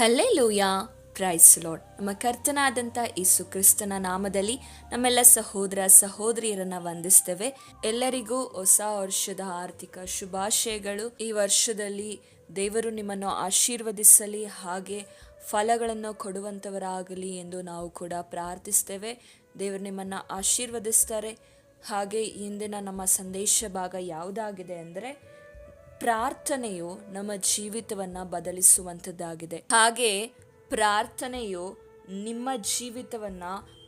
Hallelujah. Price load ನಮ್ಮ ಕರ್ತನಾದಂಥ ಯೇಸು ಕ್ರಿಸ್ತನ ನಾಮದಲ್ಲಿ ನಮ್ಮೆಲ್ಲ ಸಹೋದರ ಸಹೋದರಿಯರನ್ನ ವಂದಿಸ್ತೇವೆ. ಎಲ್ಲರಿಗೂ ಹೊಸ ವರ್ಷದ ಆರ್ಥಿಕ ಶುಭಾಶಯಗಳು. ಈ ವರ್ಷದಲ್ಲಿ ದೇವರು ನಿಮ್ಮನ್ನು ಆಶೀರ್ವದಿಸಲಿ, ಹಾಗೆ ಫಲಗಳನ್ನು ಕೊಡುವಂಥವರಾಗಲಿ ಎಂದು ನಾವು ಕೂಡ ಪ್ರಾರ್ಥಿಸ್ತೇವೆ. ದೇವರು ನಿಮ್ಮನ್ನು ಆಶೀರ್ವದಿಸ್ತಾರೆ. ಹಾಗೆ ಇಂದಿನ ನಮ್ಮ ಸಂದೇಶ ಭಾಗ ಯಾವುದಾಗಿದೆ ಅಂದರೆ ಪ್ರಾರ್ಥನೆಯು ನಮ್ಮ ಜೀವಿತವನ್ನ ಬದಲಿಸುವಂಥದ್ದಾಗಿದೆ. ಹಾಗೆ ಪ್ರಾರ್ಥನೆಯು ನಿಮ್ಮ ಜೀವಿತವನ್ನ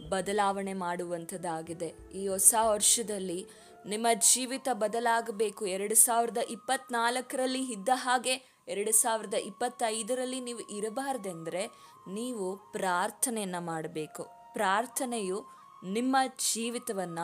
ಬದಲಾವಣೆ ಮಾಡುವಂಥದ್ದಾಗಿದೆ. ಈ ಹೊಸ ವರ್ಷದಲ್ಲಿ ನಿಮ್ಮ ಜೀವಿತ ಬದಲಾಗಬೇಕು. ಎರಡು ಸಾವಿರದ ಇಪ್ಪತ್ನಾಲ್ಕರಲ್ಲಿ ಇದ್ದ ಹಾಗೆ ಎರಡು ಸಾವಿರದ ಇಪ್ಪತ್ತೈದರಲ್ಲಿ ನೀವು ಇರಬಾರ್ದೆಂದರೆ ನೀವು ಪ್ರಾರ್ಥನೆಯನ್ನ ಮಾಡಬೇಕು. ಪ್ರಾರ್ಥನೆಯು ನಿಮ್ಮ ಜೀವಿತವನ್ನ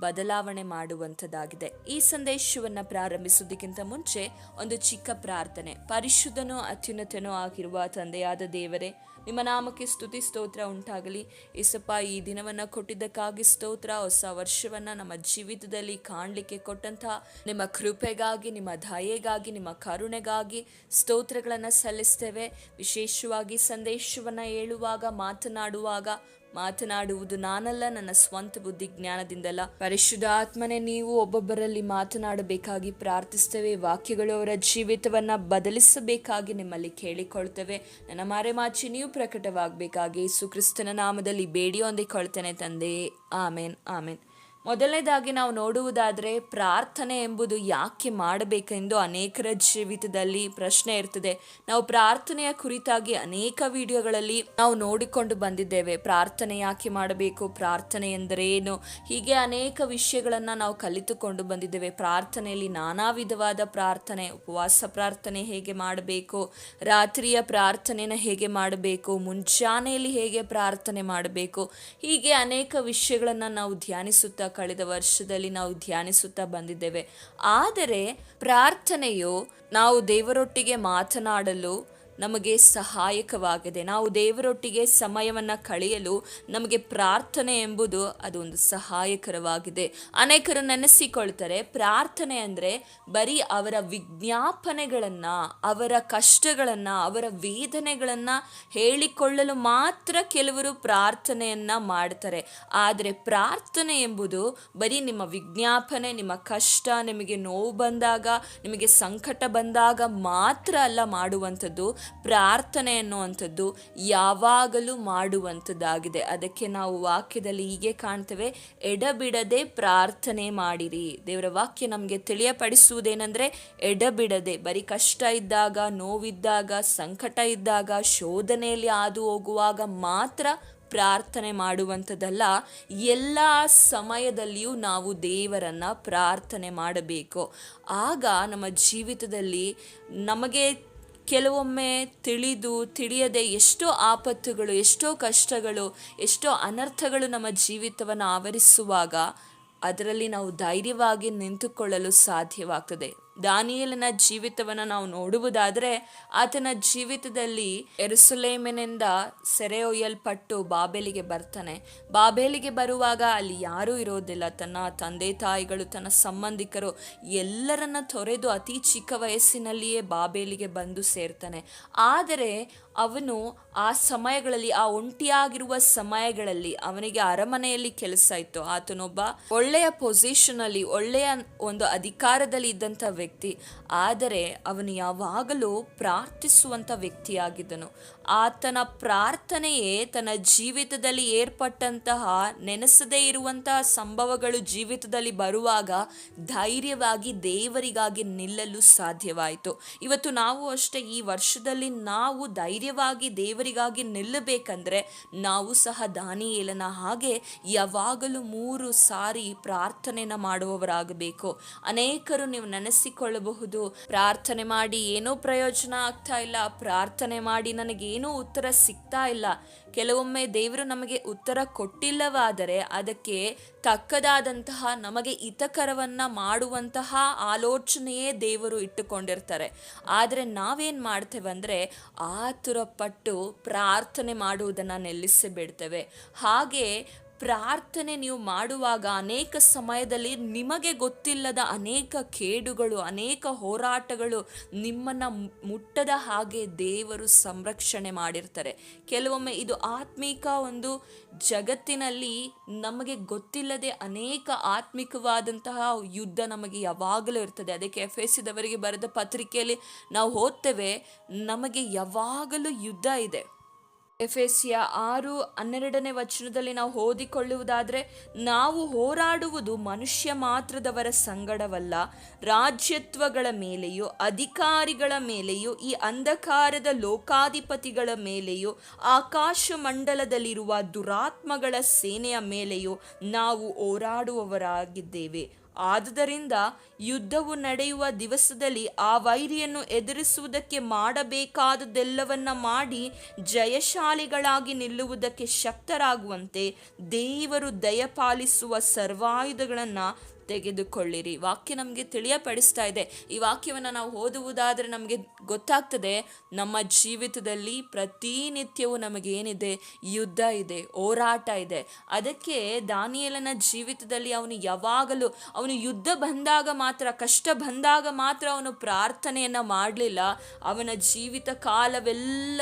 ಬದಲಾವಣೆ ಮಾಡುವಂಥದ್ದಾಗಿದೆ. ಈ ಸಂದೇಶವನ್ನು ಪ್ರಾರಂಭಿಸುವುದಕ್ಕಿಂತ ಮುಂಚೆ ಒಂದು ಚಿಕ್ಕ ಪ್ರಾರ್ಥನೆ. ಪರಿಶುದ್ಧನೂ ಅತ್ಯುನ್ನತನೋ ಆಗಿರುವ ತಂದೆಯಾದ ದೇವರೇ, ನಿಮ್ಮ ನಾಮಕ್ಕೆ ಸ್ತುತಿ, ಸ್ತೋತ್ರ ಉಂಟಾಗಲಿ. ಏಸಪ್ಪ, ಈ ದಿನವನ್ನು ಕೊಟ್ಟಿದ್ದಕ್ಕಾಗಿ ಸ್ತೋತ್ರ. ಹೊಸ ವರ್ಷವನ್ನು ನಮ್ಮ ಜೀವಿತದಲ್ಲಿ ಕಾಣಲಿಕ್ಕೆ ಕೊಟ್ಟಂಥ ನಿಮ್ಮ ಕೃಪೆಗಾಗಿ, ನಿಮ್ಮ ದಯೆಗಾಗಿ, ನಿಮ್ಮ ಕರುಣೆಗಾಗಿ ಸ್ತೋತ್ರಗಳನ್ನು ಸಲ್ಲಿಸ್ತೇವೆ. ವಿಶೇಷವಾಗಿ ಸಂದೇಶವನ್ನು ಹೇಳುವಾಗ, ಮಾತನಾಡುವಾಗ ಮಾತನಾಡುವುದು ನಾನಲ್ಲ, ನನ್ನ ಸ್ವಂತ ಬುದ್ಧಿ ಜ್ಞಾನದಿಂದಲ್ಲ. ಪರಿಶುದ್ಧ ಆತ್ಮನೆ ನೀವು ಒಬ್ಬೊಬ್ಬರಲ್ಲಿ ಮಾತನಾಡಬೇಕಾಗಿ ಪ್ರಾರ್ಥಿಸ್ತೇವೆ ವಾಕ್ಯಗಳು ಅವರ ಜೀವಿತವನ್ನ ಬದಲಿಸಬೇಕಾಗಿ ನಿಮ್ಮಲ್ಲಿ ಕೇಳಿಕೊಳ್ತೇವೆ ನನ್ನ ಮಾರೆಮಾಚಿ ನೀವು ಪ್ರಕಟವಾಗಬೇಕಾಗಿ ಸುಕ್ರಿಸ್ತನ ನಾಮದಲ್ಲಿ ಬೇಡಿ ಹೊಂದಿಕೊಳ್ತೇನೆ ತಂದೆ. ಆಮೇನ್ ಆಮೇನ್. ಮೊದಲನೇದಾಗಿ ನಾವು ನೋಡುವುದಾದರೆ ಪ್ರಾರ್ಥನೆ ಎಂಬುದು ಯಾಕೆ ಮಾಡಬೇಕೆಂದು ಅನೇಕರ ಜೀವಿತದಲ್ಲಿ ಪ್ರಶ್ನೆ ಇರ್ತದೆ. ನಾವು ಪ್ರಾರ್ಥನೆಯ ಕುರಿತಾಗಿ ಅನೇಕ ವಿಡಿಯೋಗಳಲ್ಲಿ ನಾವು ನೋಡಿಕೊಂಡು ಬಂದಿದ್ದೇವೆ. ಪ್ರಾರ್ಥನೆ ಯಾಕೆ ಮಾಡಬೇಕು? ಪ್ರಾರ್ಥನೆ ಎಂದರೇನು ಹೀಗೆ ಅನೇಕ ವಿಷಯಗಳನ್ನು ನಾವು ಕಲಿತುಕೊಂಡು ಬಂದಿದ್ದೇವೆ. ಪ್ರಾರ್ಥನೆಯಲ್ಲಿ ನಾನಾ ವಿಧವಾದ ಪ್ರಾರ್ಥನೆ, ಉಪವಾಸ ಪ್ರಾರ್ಥನೆ ಹೇಗೆ ಮಾಡಬೇಕು? ರಾತ್ರಿಯ ಪ್ರಾರ್ಥನೆನ ಹೇಗೆ ಮಾಡಬೇಕು? ಮುಂಜಾನೆಯಲ್ಲಿ ಹೇಗೆ ಪ್ರಾರ್ಥನೆ ಮಾಡಬೇಕು? ಹೀಗೆ ಅನೇಕ ವಿಷಯಗಳನ್ನು ನಾವು ಧ್ಯಾನಿಸುತ್ತಾ ಕಳೆದ ವರ್ಷದಲ್ಲಿ ನಾವು ಧ್ಯಾನಿಸುತ್ತಾ ಬಂದಿದ್ದೇವೆ. ಆದರೆ ಪ್ರಾರ್ಥನೆಯು ನಾವು ದೇವರೊಟ್ಟಿಗೆ ಮಾತನಾಡಲು ನಮಗೆ ಸಹಾಯಕವಾಗಿದೆ. ನಾವು ದೇವರೊಟ್ಟಿಗೆ ಸಮಯವನ್ನು ಕಳೆಯಲು ನಮಗೆ ಪ್ರಾರ್ಥನೆ ಎಂಬುದು ಅದೊಂದು ಸಹಾಯಕರವಾಗಿದೆ. ಅನೇಕರು ನೆನೆಸಿಕೊಳ್ತಾರೆ, ಪ್ರಾರ್ಥನೆ ಅಂದರೆ ಬರೀ ಅವರ ವಿಜ್ಞಾಪನೆಗಳನ್ನು, ಅವರ ಕಷ್ಟಗಳನ್ನು, ಅವರ ವೇದನೆಗಳನ್ನು ಹೇಳಿಕೊಳ್ಳಲು ಮಾತ್ರ ಕೆಲವರು ಪ್ರಾರ್ಥನೆಯನ್ನು ಮಾಡ್ತಾರೆ. ಆದರೆ ಪ್ರಾರ್ಥನೆ ಎಂಬುದು ಬರೀ ನಿಮ್ಮ ವಿಜ್ಞಾಪನೆ, ನಿಮ್ಮ ಕಷ್ಟ, ನಿಮಗೆ ನೋವು ಬಂದಾಗ, ನಿಮಗೆ ಸಂಕಟ ಬಂದಾಗ ಮಾತ್ರ ಅಲ್ಲ ಮಾಡುವಂಥದ್ದು. ಪ್ರಾರ್ಥನೆ ಅನ್ನುವಂಥದ್ದು ಯಾವಾಗಲೂ ಮಾಡುವಂಥದ್ದಾಗಿದೆ. ಅದಕ್ಕೆ ನಾವು ವಾಕ್ಯದಲ್ಲಿ ಹೀಗೆ ಕಾಣ್ತೇವೆ, ಎಡಬಿಡದೆ ಪ್ರಾರ್ಥನೆ ಮಾಡಿರಿ. ದೇವರ ವಾಕ್ಯ ನಮಗೆ ತಿಳಿಯಪಡಿಸುವುದೇನೆಂದರೆ, ಎಡಬಿಡದೆ ಬರೀ ಕಷ್ಟ ಇದ್ದಾಗ, ನೋವಿದ್ದಾಗ, ಸಂಕಟ ಇದ್ದಾಗ, ಶೋಧನೆಯಲ್ಲಿ ಹಾದು ಹೋಗುವಾಗ ಮಾತ್ರ ಪ್ರಾರ್ಥನೆ ಮಾಡುವಂಥದ್ದಲ್ಲ. ಎಲ್ಲ ಸಮಯದಲ್ಲಿಯೂ ನಾವು ದೇವರನ್ನು ಪ್ರಾರ್ಥನೆ ಮಾಡಬೇಕು. ಆಗ ನಮ್ಮ ಜೀವಿತದಲ್ಲಿ ನಮಗೆ ಕೆಲವೊಮ್ಮೆ ತಿಳಿದು ತಿಳಿಯದೆ ಎಷ್ಟೋ ಆಪತ್ತುಗಳು, ಎಷ್ಟೋ ಕಷ್ಟಗಳು, ಎಷ್ಟೋ ಅನರ್ಥಗಳು ನಮ್ಮ ಜೀವಿತವನ್ನು ಆವರಿಸುವಾಗ ಅದರಲ್ಲಿ ನಾವು ಧೈರ್ಯವಾಗಿ ನಿಂತುಕೊಳ್ಳಲು ಸಾಧ್ಯವಾಗ್ತದೆ. ದಾನಿಯಲನ ಜೀವಿತವನ್ನು ನಾವು ನೋಡುವುದಾದರೆ ಆತನ ಜೀವಿತದಲ್ಲಿ ಎರುಸುಲೇಮಿನಿಂದ ಸೆರೆ ಒಯ್ಯಲ್ಪಟ್ಟು ಬಾಬೇಲಿಗೆ ಬರ್ತಾನೆ. ಬಾಬೇಲಿಗೆ ಬರುವಾಗ ಅಲ್ಲಿ ಯಾರೂ ಇರೋದಿಲ್ಲ. ತನ್ನ ತಂದೆ ತಾಯಿಗಳು, ತನ್ನ ಸಂಬಂಧಿಕರು ಎಲ್ಲರನ್ನ ತೊರೆದು ಅತಿ ಚಿಕ್ಕ ವಯಸ್ಸಿನಲ್ಲಿಯೇ ಬಾಬೇಲಿಗೆ ಬಂದು ಸೇರ್ತಾನೆ. ಆದರೆ ಅವನು ಆ ಸಮಯಗಳಲ್ಲಿ, ಆ ಒಂಟಿಯಾಗಿರುವ ಸಮಯಗಳಲ್ಲಿ ಅವನಿಗೆ ಅರಮನೆಯಲ್ಲಿ ಕೆಲಸ ಇತ್ತು. ಆತನೊಬ್ಬ ಒಳ್ಳೆಯ ಪೊಸಿಷನ್ ಅಲ್ಲಿ, ಒಳ್ಳೆಯ ಒಂದು ಅಧಿಕಾರದಲ್ಲಿ ಇದ್ದಂಥ ವ್ಯಕ್ತಿ. ಆದರೆ ಅವನು ಯಾವಾಗಲೂ ಪ್ರಾರ್ಥಿಸುವಂಥ ವ್ಯಕ್ತಿಯಾಗಿದ್ದನು. ಆತನ ಪ್ರಾರ್ಥನೆಯೇ ತನ್ನ ಜೀವಿತದಲ್ಲಿ ಏರ್ಪಟ್ಟಂತಹ ನೆನೆಸದೇ ಇರುವಂತಹ ಸಂಭವಗಳು ಜೀವಿತದಲ್ಲಿ ಬರುವಾಗ ಧೈರ್ಯವಾಗಿ ದೇವರಿಗಾಗಿ ನಿಲ್ಲಲು ಸಾಧ್ಯವಾಯಿತು. ಇವತ್ತು ನಾವು ಅಷ್ಟೇ ಈ ವರ್ಷದಲ್ಲಿ ನಾವು ಧೈರ್ಯವಾಗಿ ದೇವರಿಗಾಗಿ ನಿಲ್ಲಬೇಕಂದ್ರೆ ನಾವು ಸಹ ದಾನಿಯೇಲನ ಹಾಗೆ ಯಾವಾಗಲೂ ಮೂರು ಸಾರಿ ಪ್ರಾರ್ಥನೆನ ಮಾಡುವವರಾಗಬೇಕು. ಅನೇಕರು ನೀವು ನೆನೆಸಿಕೊಳ್ಳಬಹುದು ಪ್ರಾರ್ಥನೆ ಮಾಡಿ ಏನೂ ಪ್ರಯೋಜನ ಆಗ್ತಾ ಇಲ್ಲ. ಪ್ರಾರ್ಥನೆ ಮಾಡಿ ನನಗೇನೂ ಉತ್ತರ ಸಿಗ್ತಾ ಇಲ್ಲ. ಕೆಲವೊಮ್ಮೆ ದೇವರು ನಮಗೆ ಉತ್ತರ ಕೊಟ್ಟಿಲ್ಲವಾದರೆ ಅದಕ್ಕೆ ತಕ್ಕದಾದಂತಹ ನಮಗೆ ಹಿತಕರವನ್ನ ಮಾಡುವಂತಹ ಆಲೋಚನೆಯೇ ದೇವರು ಇಟ್ಟುಕೊಂಡಿರ್ತಾರೆ. ಆದರೆ ನಾವೇನು ಮಾಡ್ತೇವೆ ಅಂದರೆ ಆತುರಪಟ್ಟು ಪ್ರಾರ್ಥನೆ ಮಾಡುವುದನ್ನು ನಿಲ್ಲಿಸಿ ಬಿಡ್ತೇವೆ. ಹಾಗೆ ಪ್ರಾರ್ಥನೆ ನೀವು ಮಾಡುವಾಗ ಅನೇಕ ಸಮಯದಲ್ಲಿ ನಿಮಗೆ ಗೊತ್ತಿಲ್ಲದ ಅನೇಕ ಕೇಡುಗಳು, ಅನೇಕ ಹೋರಾಟಗಳು ನಿಮ್ಮನ್ನು ಮುಟ್ಟದ ಹಾಗೆ ದೇವರು ಸಂರಕ್ಷಣೆ ಮಾಡಿರ್ತಾರೆ. ಕೆಲವೊಮ್ಮೆ ಇದು ಆತ್ಮಿಕ ಒಂದು ಜಗತ್ತಿನಲ್ಲಿ ನಮಗೆ ಗೊತ್ತಿಲ್ಲದೆ ಅನೇಕ ಆತ್ಮಿಕವಾದಂತಹ ಯುದ್ಧ ನಮಗೆ ಯಾವಾಗಲೂ ಇರ್ತದೆ. ಅದಕ್ಕೆ ಎಫ್ ಎಸಿದವರಿಗೆ ಬರೆದ ಪತ್ರಿಕೆಯಲ್ಲಿ ನಾವು ಓದ್ತೇವೆ, ನಮಗೆ ಯಾವಾಗಲೂ ಯುದ್ಧ ಇದೆ. ಎಫೆಸಿಯ ಆರು ಹನ್ನೆರಡನೇ ವಚನದಲ್ಲಿ ನಾವು ಓದಿಕೊಳ್ಳುವುದಾದರೆ, ನಾವು ಹೋರಾಡುವುದು ಮನುಷ್ಯ ಮಾತ್ರದವರ ಸಂಗಡವಲ್ಲ, ರಾಜ್ಯತ್ವಗಳ ಮೇಲೆಯೂ, ಅಧಿಕಾರಿಗಳ ಮೇಲೆಯೂ, ಈ ಅಂಧಕಾರದ ಲೋಕಾಧಿಪತಿಗಳ ಮೇಲೆಯೂ ಆಕಾಶ ಮಂಡಲದಲ್ಲಿರುವ ದುರಾತ್ಮಗಳ ಸೇನೆಯ ಮೇಲೆಯೂ ನಾವು ಹೋರಾಡುವವರಾಗಿದ್ದೇವೆ. ಆದುದರಿಂದ ಯುದ್ಧವು ನಡೆಯುವ ದಿವಸದಲ್ಲಿ ಆ ವೈರಿಯನ್ನು ಎದುರಿಸುವುದಕ್ಕೆ ಮಾಡಬೇಕಾದುದೆಲ್ಲವನ್ನ ಮಾಡಿ ಜಯಶಾಲಿಗಳಾಗಿ ನಿಲ್ಲುವುದಕ್ಕೆ ಶಕ್ತರಾಗುವಂತೆ ದೇವರು ದಯಪಾಲಿಸುವ ಸರ್ವಾಯುಧಗಳನ್ನು ತೆಗೆದುಕೊಳ್ಳಿರಿ. ವಾಕ್ಯ ನಮಗೆ ತಿಳಿಯಪಡಿಸ್ತಾ ಇದೆ. ಈ ವಾಕ್ಯವನ್ನು ನಾವು ಓದುವುದಾದರೆ ನಮಗೆ ಗೊತ್ತಾಗ್ತದೆ, ನಮ್ಮ ಜೀವಿತದಲ್ಲಿ ಪ್ರತಿನಿತ್ಯವೂ ನಮಗೇನಿದೆ ಯುದ್ಧ ಇದೆ, ಹೋರಾಟ ಇದೆ. ಅದಕ್ಕೆ ದಾನಿಯಲನ ಜೀವಿತದಲ್ಲಿ ಅವನು ಯಾವಾಗಲೂ, ಅವನು ಯುದ್ಧ ಬಂದಾಗ ಮಾತ್ರ, ಕಷ್ಟ ಬಂದಾಗ ಮಾತ್ರ ಅವನು ಪ್ರಾರ್ಥನೆಯನ್ನು ಮಾಡಲಿಲ್ಲ. ಅವನ ಜೀವಿತ ಕಾಲವೆಲ್ಲ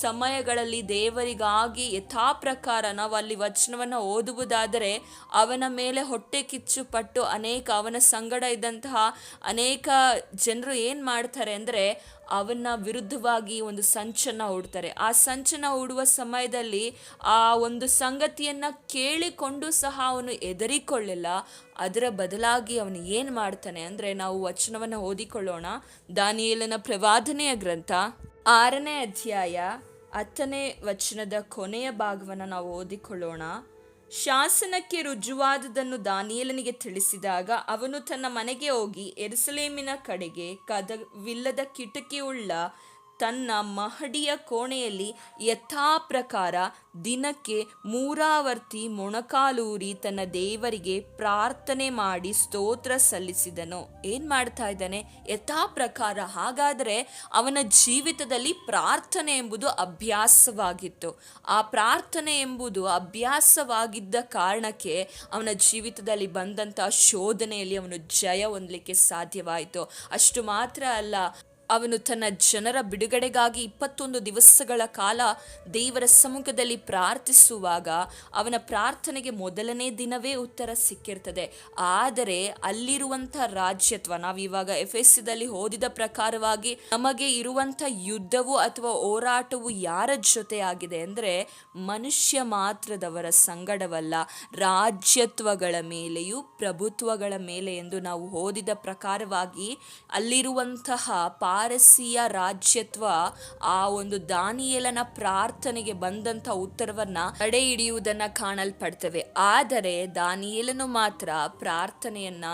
ಸಮಯಗಳಲ್ಲಿ ದೇವರಿಗಾಗಿ ಯಥಾ ಪ್ರಕಾರ ನಾವು ಅಲ್ಲಿ ವಚನವನ್ನು ಓದುವುದಾದರೆ ಅವನ ಮೇಲೆ ಹೊಟ್ಟೆ ಕಿಚ್ಚು ಪಟ್ಟು ಅನೇಕ, ಅವನ ಸಂಗಡ ಇದ್ದಂತಹ ಅನೇಕ ಜನರು ಏನು ಮಾಡ್ತಾರೆ ಅಂದರೆ ಅವನ ವಿರುದ್ಧವಾಗಿ ಒಂದು ಸಂಚನ ಹೂಡ್ತಾರೆ. ಆ ಸಂಚನ ಹೂಡುವ ಸಮಯದಲ್ಲಿ ಆ ಒಂದು ಸಂಗತಿಯನ್ನು ಕೇಳಿಕೊಂಡು ಸಹ ಅವನು ಎದರಿಕೊಳ್ಳಿಲ್ಲ ಅದರ ಬದಲಾಗಿ ಅವನು ಏನು ಮಾಡ್ತಾನೆ ಅಂದರೆ ನಾವು ವಚನವನ್ನು ಓದಿಕೊಳ್ಳೋಣ. ದಾನಿಯಲ್ಲಿನ ಪ್ರವಾದನೆಯ ಗ್ರಂಥ. ಆರನೇ ಅಧ್ಯಾಯ ಹತ್ತನೇ ವಚನದ ಕೊನೆಯ ಭಾಗವನ್ನು ನಾವು ಓದಿಕೊಳ್ಳೋಣ. ಶಾಸನಕ್ಕೆ ರುಜುವಾದುದನ್ನು ದಾನಿಯಲನಿಗೆ ತಿಳಿಸಿದಾಗ ಅವನು ತನ್ನ ಮನೆಗೆ ಹೋಗಿ ಎರುಸಲೇಮಿನ ಕಡೆಗೆ ಕದವಿಲ್ಲದ ಕಿಟಕಿಯುಳ್ಳ ತನ್ನ ಮಹಡಿಯ ಕೋಣೆಯಲ್ಲಿ ಯಥಾ ಪ್ರಕಾರ ದಿನಕ್ಕೆ ಮೂರಾವರ್ತಿ ಮೊಣಕಾಲೂರಿ ತನ್ನ ದೇವರಿಗೆ ಪ್ರಾರ್ಥನೆ ಮಾಡಿ ಸ್ತೋತ್ರ ಸಲ್ಲಿಸಿದನು. ಏನ್ ಮಾಡ್ತಾ ಇದ್ದಾನೆ? ಯಥಾ ಪ್ರಕಾರ ಹಾಗಾದರೆ ಅವನ ಜೀವಿತದಲ್ಲಿ ಪ್ರಾರ್ಥನೆ ಎಂಬುದು ಅಭ್ಯಾಸವಾಗಿತ್ತು. ಆ ಪ್ರಾರ್ಥನೆ ಎಂಬುದು ಅಭ್ಯಾಸವಾಗಿದ್ದ ಕಾರಣಕ್ಕೆ ಅವನ ಜೀವಿತದಲ್ಲಿ ಬಂದಂತಹ ಶೋಧನೆಯಲ್ಲಿ ಅವನು ಜಯ ಹೊಂದಲಿಕ್ಕೆ ಸಾಧ್ಯವಾಯಿತು. ಅಷ್ಟು ಮಾತ್ರ ಅಲ್ಲ ಅವನು ತನ್ನ ಜನರ ಬಿಡುಗಡೆಗಾಗಿ ಇಪ್ಪತ್ತೊಂದು ದಿವಸಗಳ ಕಾಲ ದೇವರ ಸಮ್ಮುಖದಲ್ಲಿ ಪ್ರಾರ್ಥಿಸುವಾಗ ಅವನ ಪ್ರಾರ್ಥನೆಗೆ ಮೊದಲನೇ ದಿನವೇ ಉತ್ತರ ಸಿಕ್ಕಿರ್ತದೆ. ಆದರೆ ಅಲ್ಲಿರುವಂಥ ರಾಜ್ಯತ್ವ, ನಾವು ಇವಾಗ ಎಫ್ ಎಸ್ ಸಿದಲ್ಲಿ ಓದಿದ ಪ್ರಕಾರವಾಗಿ ನಮಗೆ ಇರುವಂಥ ಯುದ್ಧವು ಅಥವಾ ಹೋರಾಟವು ಯಾರ ಜೊತೆ ಆಗಿದೆ ಅಂದರೆ ಮನುಷ್ಯ ಮಾತ್ರದವರ ಸಂಗಡವಲ್ಲ, ರಾಜ್ಯತ್ವಗಳ ಮೇಲೆಯೂ ಪ್ರಭುತ್ವಗಳ ಮೇಲೆ ಎಂದು ನಾವು ಓದಿದ ಪ್ರಕಾರವಾಗಿ ಅಲ್ಲಿರುವಂತಹ ಪಾರಸಿಯ ರಾಜ್ಯತ್ವ ಆ ಒಂದು ದಾನಿಯೇಲನ ಪ್ರಾರ್ಥನೆಗೆ ಬಂದಂತ ಉತ್ತರವನ್ನ ತಡೆ ಹಿಡಿಯುವುದನ್ನ ಕಾಣಲ್ಪಡ್ತವೆ. ಆದರೆ ದಾನಿಯೇಲನು ಮಾತ್ರ ಪ್ರಾರ್ಥನೆಯನ್ನ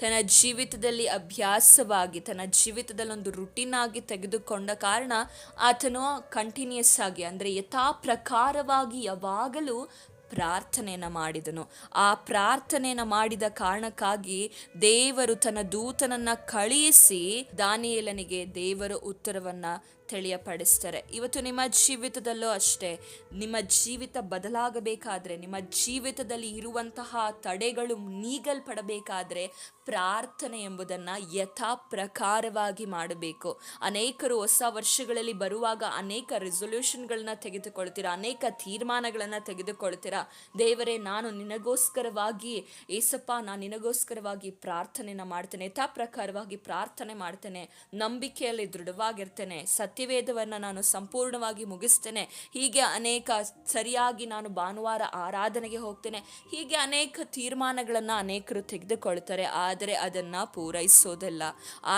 ತನ್ನ ಜೀವಿತದಲ್ಲಿ ಅಭ್ಯಾಸವಾಗಿ, ತನ್ನ ಜೀವಿತದಲ್ಲಿ ಒಂದು ರುಟೀನ್ ಆಗಿ ತೆಗೆದುಕೊಂಡ ಕಾರಣ ಆತನು ಕಂಟಿನ್ಯೂಸ್ ಆಗಿ ಅಂದರೆ ಯಥಾ ಪ್ರಕಾರವಾಗಿ ಯಾವಾಗಲೂ ಪ್ರಾರ್ಥನೆಯನ್ನು ಮಾಡಿದನು. ಆ ಪ್ರಾರ್ಥನೆಯನ್ನು ಮಾಡಿದ ಕಾರಣಕ್ಕಾಗಿ ದೇವರು ತನ್ನ ದೂತನನ್ನ ಕಳಿಸಿ ದಾನಿಯೇಲನಿಗೆ ದೇವರ ಉತ್ತರವನ್ನ ತಿಳಿಯಪಡಿಸ್ತಾರೆ. ಇವತ್ತು ನಿಮ್ಮ ಜೀವಿತದಲ್ಲೂ ಅಷ್ಟೇ, ನಿಮ್ಮ ಜೀವಿತ ಬದಲಾಗಬೇಕಾದ್ರೆ, ನಿಮ್ಮ ಜೀವಿತದಲ್ಲಿ ಇರುವಂತಹ ತಡೆಗಳು ನೀಗಲ್ಪಡಬೇಕಾದ್ರೆ ಪ್ರಾರ್ಥನೆ ಎಂಬುದನ್ನು ಯಥಾ ಪ್ರಕಾರವಾಗಿ ಮಾಡಬೇಕು. ಅನೇಕರು ಹೊಸ ವರ್ಷಗಳಲ್ಲಿ ಬರುವಾಗ ಅನೇಕ ರೆಸೊಲ್ಯೂಷನ್ಗಳನ್ನ ತೆಗೆದುಕೊಳ್ತೀರಾ, ಅನೇಕ ತೀರ್ಮಾನಗಳನ್ನು ತೆಗೆದುಕೊಳ್ತೀರಾ? ದೇವರೇ, ನಾನು ನಿನಗೋಸ್ಕರವಾಗಿ, ಏಸಪ್ಪ, ನಾನು ನಿನಗೋಸ್ಕರವಾಗಿ ಪ್ರಾರ್ಥನೆನ ಮಾಡ್ತೇನೆ ಯಥಾ ಪ್ರಕಾರವಾಗಿ ಪ್ರಾರ್ಥನೆ ಮಾಡ್ತೇನೆ, ನಂಬಿಕೆಯಲ್ಲಿ ದೃಢವಾಗಿರ್ತೇನೆ, ಸತ್ಯವೇದವನ್ನು ನಾನು ಸಂಪೂರ್ಣವಾಗಿ ಮುಗಿಸ್ತೇನೆ, ಹೀಗೆ ಅನೇಕ ಸರಿಯಾಗಿ ನಾನು ಭಾನುವಾರ ಆರಾಧನೆಗೆ ಹೋಗ್ತೇನೆ, ಹೀಗೆ ಅನೇಕ ತೀರ್ಮಾನಗಳನ್ನು ಅನೇಕರು ತೆಗೆದುಕೊಳ್ತಾರೆ. ಆದರೆ ಅದನ್ನು ಪೂರೈಸೋದಿಲ್ಲ.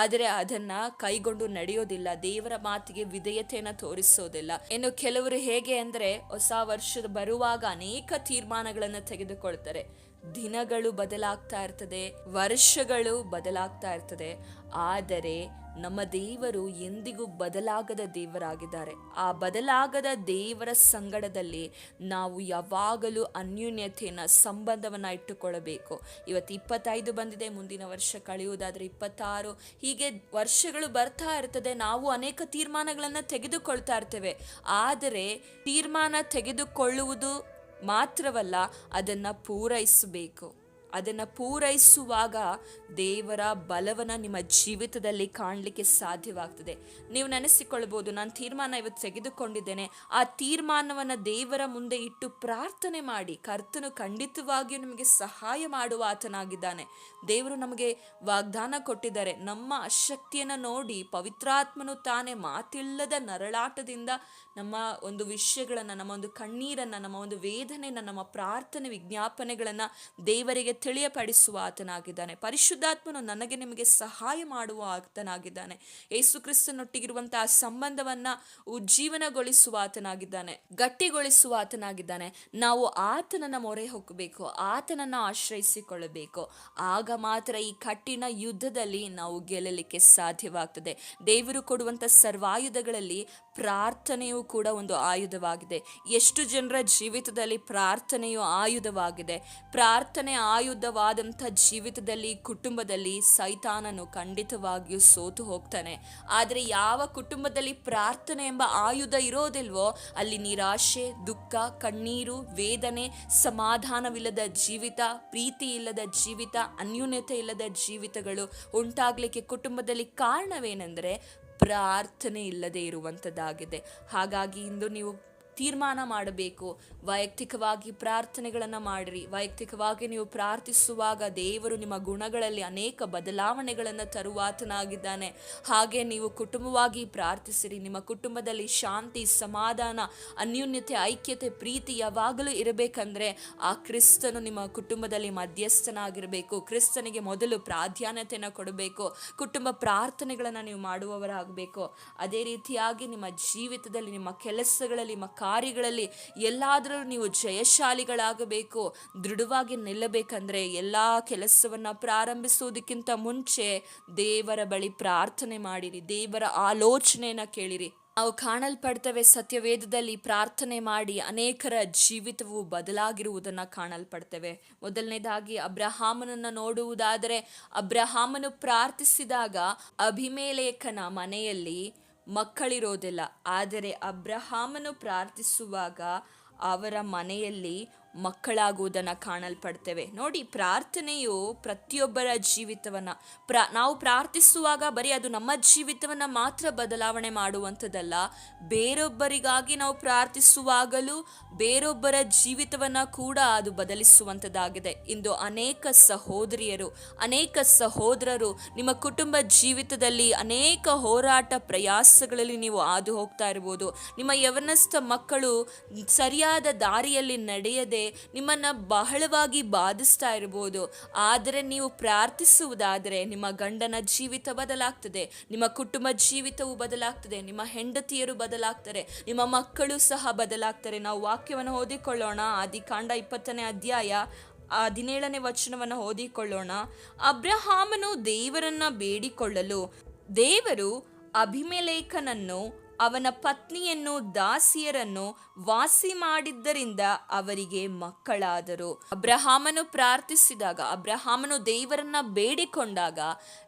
ಆದರೆ ಅದನ್ನು ಕೈಗೊಂಡು ನಡೆಯೋದಿಲ್ಲ. ದೇವರ ಮಾತಿಗೆ ವಿಧೇಯತೆಯನ್ನು ತೋರಿಸೋದಿಲ್ಲ. ಇನ್ನು ಕೆಲವರು ಹೇಗೆ ಅಂದರೆ ಹೊಸ ವರ್ಷದ ಬರುವಾಗ ಅನೇಕ ತೀರ್ಮಾನಗಳನ್ನು ತೆಗೆದುಕೊಳ್ತಾರೆ. ದಿನಗಳು ಬದಲಾಗ್ತಾ ಇರ್ತದೆ, ವರ್ಷಗಳು ಬದಲಾಗ್ತಾ ಇರ್ತದೆ. ಆದರೆ ನಮ್ಮ ದೇವರು ಎಂದಿಗೂ ಬದಲಾಗದ ದೇವರಾಗಿದ್ದಾರೆ. ಆ ಬದಲಾಗದ ದೇವರ ಸಂಗಡದಲ್ಲಿ ನಾವು ಯಾವಾಗಲೂ ಅನ್ಯೂನ್ಯತೆಯನ್ನು ಸಂಬಂಧವನ್ನು ಇಟ್ಟುಕೊಳ್ಳಬೇಕು. ಇವತ್ತು ಇಪ್ಪತ್ತೈದು ಬಂದಿದೆ, ಮುಂದಿನ ವರ್ಷ ಕಳೆಯುವುದಾದರೆ ಇಪ್ಪತ್ತಾರು. ಹೀಗೆ ವರ್ಷಗಳು ಬರ್ತಾ ಇರ್ತದೆ, ನಾವು ಅನೇಕ ತೀರ್ಮಾನಗಳನ್ನು ತೆಗೆದುಕೊಳ್ತಾ ಇರ್ತೇವೆ. ಆದರೆ ತೀರ್ಮಾನ ತೆಗೆದುಕೊಳ್ಳುವುದು ಮಾತ್ರವಲ್ಲ, ಅದನ್ನು ಪೂರೈಸಬೇಕು. ಅದನ್ನು ಪೂರೈಸುವಾಗ ದೇವರ ಬಲವನ್ನು ನಿಮ್ಮ ಜೀವಿತದಲ್ಲಿ ಕಾಣಲಿಕ್ಕೆ ಸಾಧ್ಯವಾಗ್ತದೆ. ನೀವು ನೆನೆಸಿಕೊಳ್ಬೋದು, ನಾನು ತೀರ್ಮಾನ ಇವತ್ತು ತೆಗೆದುಕೊಂಡಿದ್ದೇನೆ. ಆ ತೀರ್ಮಾನವನ್ನು ದೇವರ ಮುಂದೆ ಇಟ್ಟು ಪ್ರಾರ್ಥನೆ ಮಾಡಿ, ಕರ್ತನು ಖಂಡಿತವಾಗಿಯೂ ನಿಮಗೆ ಸಹಾಯ ಮಾಡುವ ಆತನಾಗಿದ್ದಾನೆ. ದೇವರು ನಮಗೆ ವಾಗ್ದಾನ ಕೊಟ್ಟಿದ್ದಾರೆ. ನಮ್ಮ ಅಶಕ್ತಿಯನ್ನು ನೋಡಿ ಪವಿತ್ರಾತ್ಮನು ತಾನೇ ಮಾತಿಲ್ಲದ ನರಳಾಟದಿಂದ ನಮ್ಮ ಒಂದು ವಿಷಯಗಳನ್ನು, ನಮ್ಮ ಒಂದು ಕಣ್ಣೀರನ್ನು, ನಮ್ಮ ಒಂದು ವೇದನೆಯನ್ನು, ನಮ್ಮ ಪ್ರಾರ್ಥನೆ ವಿಜ್ಞಾಪನೆಗಳನ್ನು ದೇವರಿಗೆ ತಿಳಿಯಪಡಿಸುವ ಆತನಾಗಿದ್ದಾನೆ. ಪರಿಶುದ್ಧಾತ್ಮನು ನನಗೆ ನಿಮಗೆ ಸಹಾಯ ಮಾಡುವ ಆತನಾಗಿದ್ದಾನೆ. ಯೇಸು ಕ್ರಿಸ್ತನೊಟ್ಟಿಗಿರುವಂತಹ ಸಂಬಂಧವನ್ನ ಉಜ್ಜೀವನಗೊಳಿಸುವ ಆತನಾಗಿದ್ದಾನೆ. ಗಟ್ಟಿಗೊಳಿಸುವ ಆತನಾಗಿದ್ದಾನೆ. ನಾವು ಆತನನ್ನ ಮೊರೆ ಹೋಗಬೇಕು, ಆತನನ್ನ ಆಶ್ರಯಿಸಿಕೊಳ್ಳಬೇಕು. ಆಗ ಮಾತ್ರ ಈ ಕಠಿಣ ಯುದ್ಧದಲ್ಲಿ ನಾವು ಗೆಲ್ಲಲಿಕ್ಕೆ ಸಾಧ್ಯವಾಗ್ತದೆ. ದೇವರು ಕೊಡುವಂಥ ಸರ್ವಾಯುಧಗಳಲ್ಲಿ ಪ್ರಾರ್ಥನೆಯು ಕೂಡ ಒಂದು ಆಯುಧವಾಗಿದೆ. ಎಷ್ಟು ಜನರ ಜೀವಿತದಲ್ಲಿ ಪ್ರಾರ್ಥನೆಯು ಆಯುಧವಾಗಿದೆ. ಪ್ರಾರ್ಥನೆ ಆಯುಧವಾದಂಥ ಜೀವಿತದಲ್ಲಿ, ಕುಟುಂಬದಲ್ಲಿ ಸೈತಾನನು ಖಂಡಿತವಾಗಿಯೂ ಸೋತು ಹೋಗ್ತಾನೆ. ಆದರೆ ಯಾವ ಕುಟುಂಬದಲ್ಲಿ ಪ್ರಾರ್ಥನೆ ಎಂಬ ಆಯುಧ ಇರೋದಿಲ್ವೋ, ಅಲ್ಲಿ ನಿರಾಶೆ, ದುಃಖ, ಕಣ್ಣೀರು, ವೇದನೆ, ಸಮಾಧಾನವಿಲ್ಲದ ಜೀವಿತ ಪ್ರೀತಿ ಇಲ್ಲದ ಜೀವಿತ ಅನ್ಯೂನ್ಯತೆ ಇಲ್ಲದ ಜೀವಿತಗಳು ಉಂಟಾಗಲಿಕ್ಕೆ ಕುಟುಂಬದಲ್ಲಿ ಕಾರಣವೇನೆಂದರೆ ಪ್ರಾರ್ಥನೆ ಇಲ್ಲದೆ ಇರುವಂಥದ್ದಾಗಿದೆ. ಹಾಗಾಗಿ ಇಂದು ನೀವು ತೀರ್ಮಾನ ಮಾಡಬೇಕು. ವೈಯಕ್ತಿಕವಾಗಿ ಪ್ರಾರ್ಥನೆಗಳನ್ನು ಮಾಡಿರಿ. ವೈಯಕ್ತಿಕವಾಗಿ ನೀವು ಪ್ರಾರ್ಥಿಸುವಾಗ ದೇವರು ನಿಮ್ಮ ಗುಣಗಳಲ್ಲಿ ಅನೇಕ ಬದಲಾವಣೆಗಳನ್ನು ತರುವಾತನಾಗಿದ್ದಾನೆ. ಹಾಗೆ ನೀವು ಕುಟುಂಬವಾಗಿ ಪ್ರಾರ್ಥಿಸಿರಿ. ನಿಮ್ಮ ಕುಟುಂಬದಲ್ಲಿ ಶಾಂತಿ, ಸಮಾಧಾನ, ಅನ್ಯೂನ್ಯತೆ, ಐಕ್ಯತೆ, ಪ್ರೀತಿ ಯಾವಾಗಲೂ ಇರಬೇಕಂದ್ರೆ ಆ ಕ್ರಿಸ್ತನು ನಿಮ್ಮ ಕುಟುಂಬದಲ್ಲಿ ಮಧ್ಯಸ್ಥನಾಗಿರಬೇಕು. ಕ್ರಿಸ್ತನಿಗೆ ಮೊದಲು ಪ್ರಾಧಾನ್ಯತೆಯನ್ನು ಕೊಡಬೇಕು. ಕುಟುಂಬ ಪ್ರಾರ್ಥನೆಗಳನ್ನು ನೀವು ಮಾಡುವವರಾಗಬೇಕು. ಅದೇ ರೀತಿಯಾಗಿ ನಿಮ್ಮ ಜೀವಿತದಲ್ಲಿ, ನಿಮ್ಮ ಕೆಲಸಗಳಲ್ಲಿ, ನಿಮ್ಮ ಕಾರ್ಯಗಳಲ್ಲಿ ಎಲ್ಲಾದರೂ ನೀವು ಜಯಶಾಲಿಗಳಾಗಬೇಕು, ದೃಢವಾಗಿ ನಿಲ್ಲಬೇಕಂದ್ರೆ ಎಲ್ಲ ಕೆಲಸವನ್ನು ಪ್ರಾರಂಭಿಸುವುದಕ್ಕಿಂತ ಮುಂಚೆ ದೇವರ ಬಳಿ ಪ್ರಾರ್ಥನೆ ಮಾಡಿರಿ, ದೇವರ ಆಲೋಚನೆಯನ್ನ ಕೇಳಿರಿ. ನಾವು ಕಾಣಲ್ಪಡ್ತವೆ ಸತ್ಯವೇದದಲ್ಲಿ ಪ್ರಾರ್ಥನೆ ಮಾಡಿ ಅನೇಕರ ಜೀವಿತವು ಬದಲಾಗಿರುವುದನ್ನು ಕಾಣಲ್ಪಡ್ತೇವೆ. ಮೊದಲನೇದಾಗಿ ಅಬ್ರಹಾಮನನ್ನು ನೋಡುವುದಾದರೆ, ಅಬ್ರಹಾಮನು ಪ್ರಾರ್ಥಿಸಿದಾಗ ಅಭಿಮೇಲೇಖನ ಮನೆಯಲ್ಲಿ ಮಕ್ಕಳಿರೋದಿಲ್ಲ. ಆದರೆ ಅಬ್ರಹಾಮನು ಪ್ರಾರ್ಥಿಸುವಾಗ ಅವರ ಮನೆಯಲ್ಲಿ ಮಕ್ಕಳಾಗುವುದನ್ನು ಕಾಣಲ್ಪಡ್ತೇವೆ. ನೋಡಿ, ಪ್ರಾರ್ಥನೆಯು ಪ್ರತಿಯೊಬ್ಬರ ಜೀವಿತವನ್ನು, ಪ್ರ, ನಾವು ಪ್ರಾರ್ಥಿಸುವಾಗ ಬರೀ ಅದು ನಮ್ಮ ಜೀವಿತವನ್ನು ಮಾತ್ರ ಬದಲಾವಣೆ ಮಾಡುವಂಥದ್ದಲ್ಲ. ಬೇರೊಬ್ಬರಿಗಾಗಿ ನಾವು ಪ್ರಾರ್ಥಿಸುವಾಗಲೂ ಬೇರೊಬ್ಬರ ಜೀವಿತವನ್ನು ಕೂಡ ಅದು ಬದಲಿಸುವಂಥದ್ದಾಗಿದೆ. ಇಂದು ಅನೇಕ ಸಹೋದರಿಯರು, ಅನೇಕ ಸಹೋದರರು ನಿಮ್ಮ ಕುಟುಂಬ ಜೀವಿತದಲ್ಲಿ ಅನೇಕ ಹೋರಾಟ ಪ್ರಯಾಸಗಳಲ್ಲಿ ನೀವು ಹಾದು ಹೋಗ್ತಾ ಇರ್ಬೋದು. ನಿಮ್ಮ ಯವನಸ್ಥ ಮಕ್ಕಳು ಸರಿಯಾದ ದಾರಿಯಲ್ಲಿ ನಡೆಯದೆ ನಿಮ್ಮನ್ನ ಬಹಳವಾಗಿ ಬಾಧಿಸ್ತಾ ಇರ್ಬೋದು. ಆದರೆ ನೀವು ಪ್ರಾರ್ಥಿಸುವುದಾದರೆ ನಿಮ್ಮ ಗಂಡನ ಜೀವಿತ ಬದಲಾಗ್ತದೆ. ನಿಮ್ಮ ಕುಟುಂಬ ಜೀವಿತವು ಬದಲಾಗ್ತದೆ. ನಿಮ್ಮ ಹೆಂಡತಿಯರು ಬದಲಾಗ್ತಾರೆ. ನಿಮ್ಮ ಮಕ್ಕಳು ಸಹ ಬದಲಾಗ್ತಾರೆ. ನಾವು ವಾಕ್ಯವನ್ನು ಓದಿಕೊಳ್ಳೋಣ. ಆದಿಕಾಂಡ ಇಪ್ಪತ್ತನೇ ಅಧ್ಯಾಯ ಹದಿನೇಳನೇ ವಚನವನ್ನು ಓದಿಕೊಳ್ಳೋಣ. ಅಬ್ರಹಾಮನು ದೇವರನ್ನ ಬೇಡಿಕೊಳ್ಳಲು ದೇವರು ಅಭಿಮೇಲೇಖನನ್ನು ಅವನ ಪತ್ನಿಯನ್ನು ದಾಸಿಯರನ್ನು ವಾಸಿ ಮಾಡಿದ್ದರಿಂದ ಅವರಿಗೆ ಮಕ್ಕಳಾದರು. ಅಬ್ರಹಾಮನು ಪ್ರಾರ್ಥಿಸಿದಾಗ ಅಬ್ರಹಾಮನು ದೇವರನ್ನ ಬೇಡಿಕೊಂಡಾಗ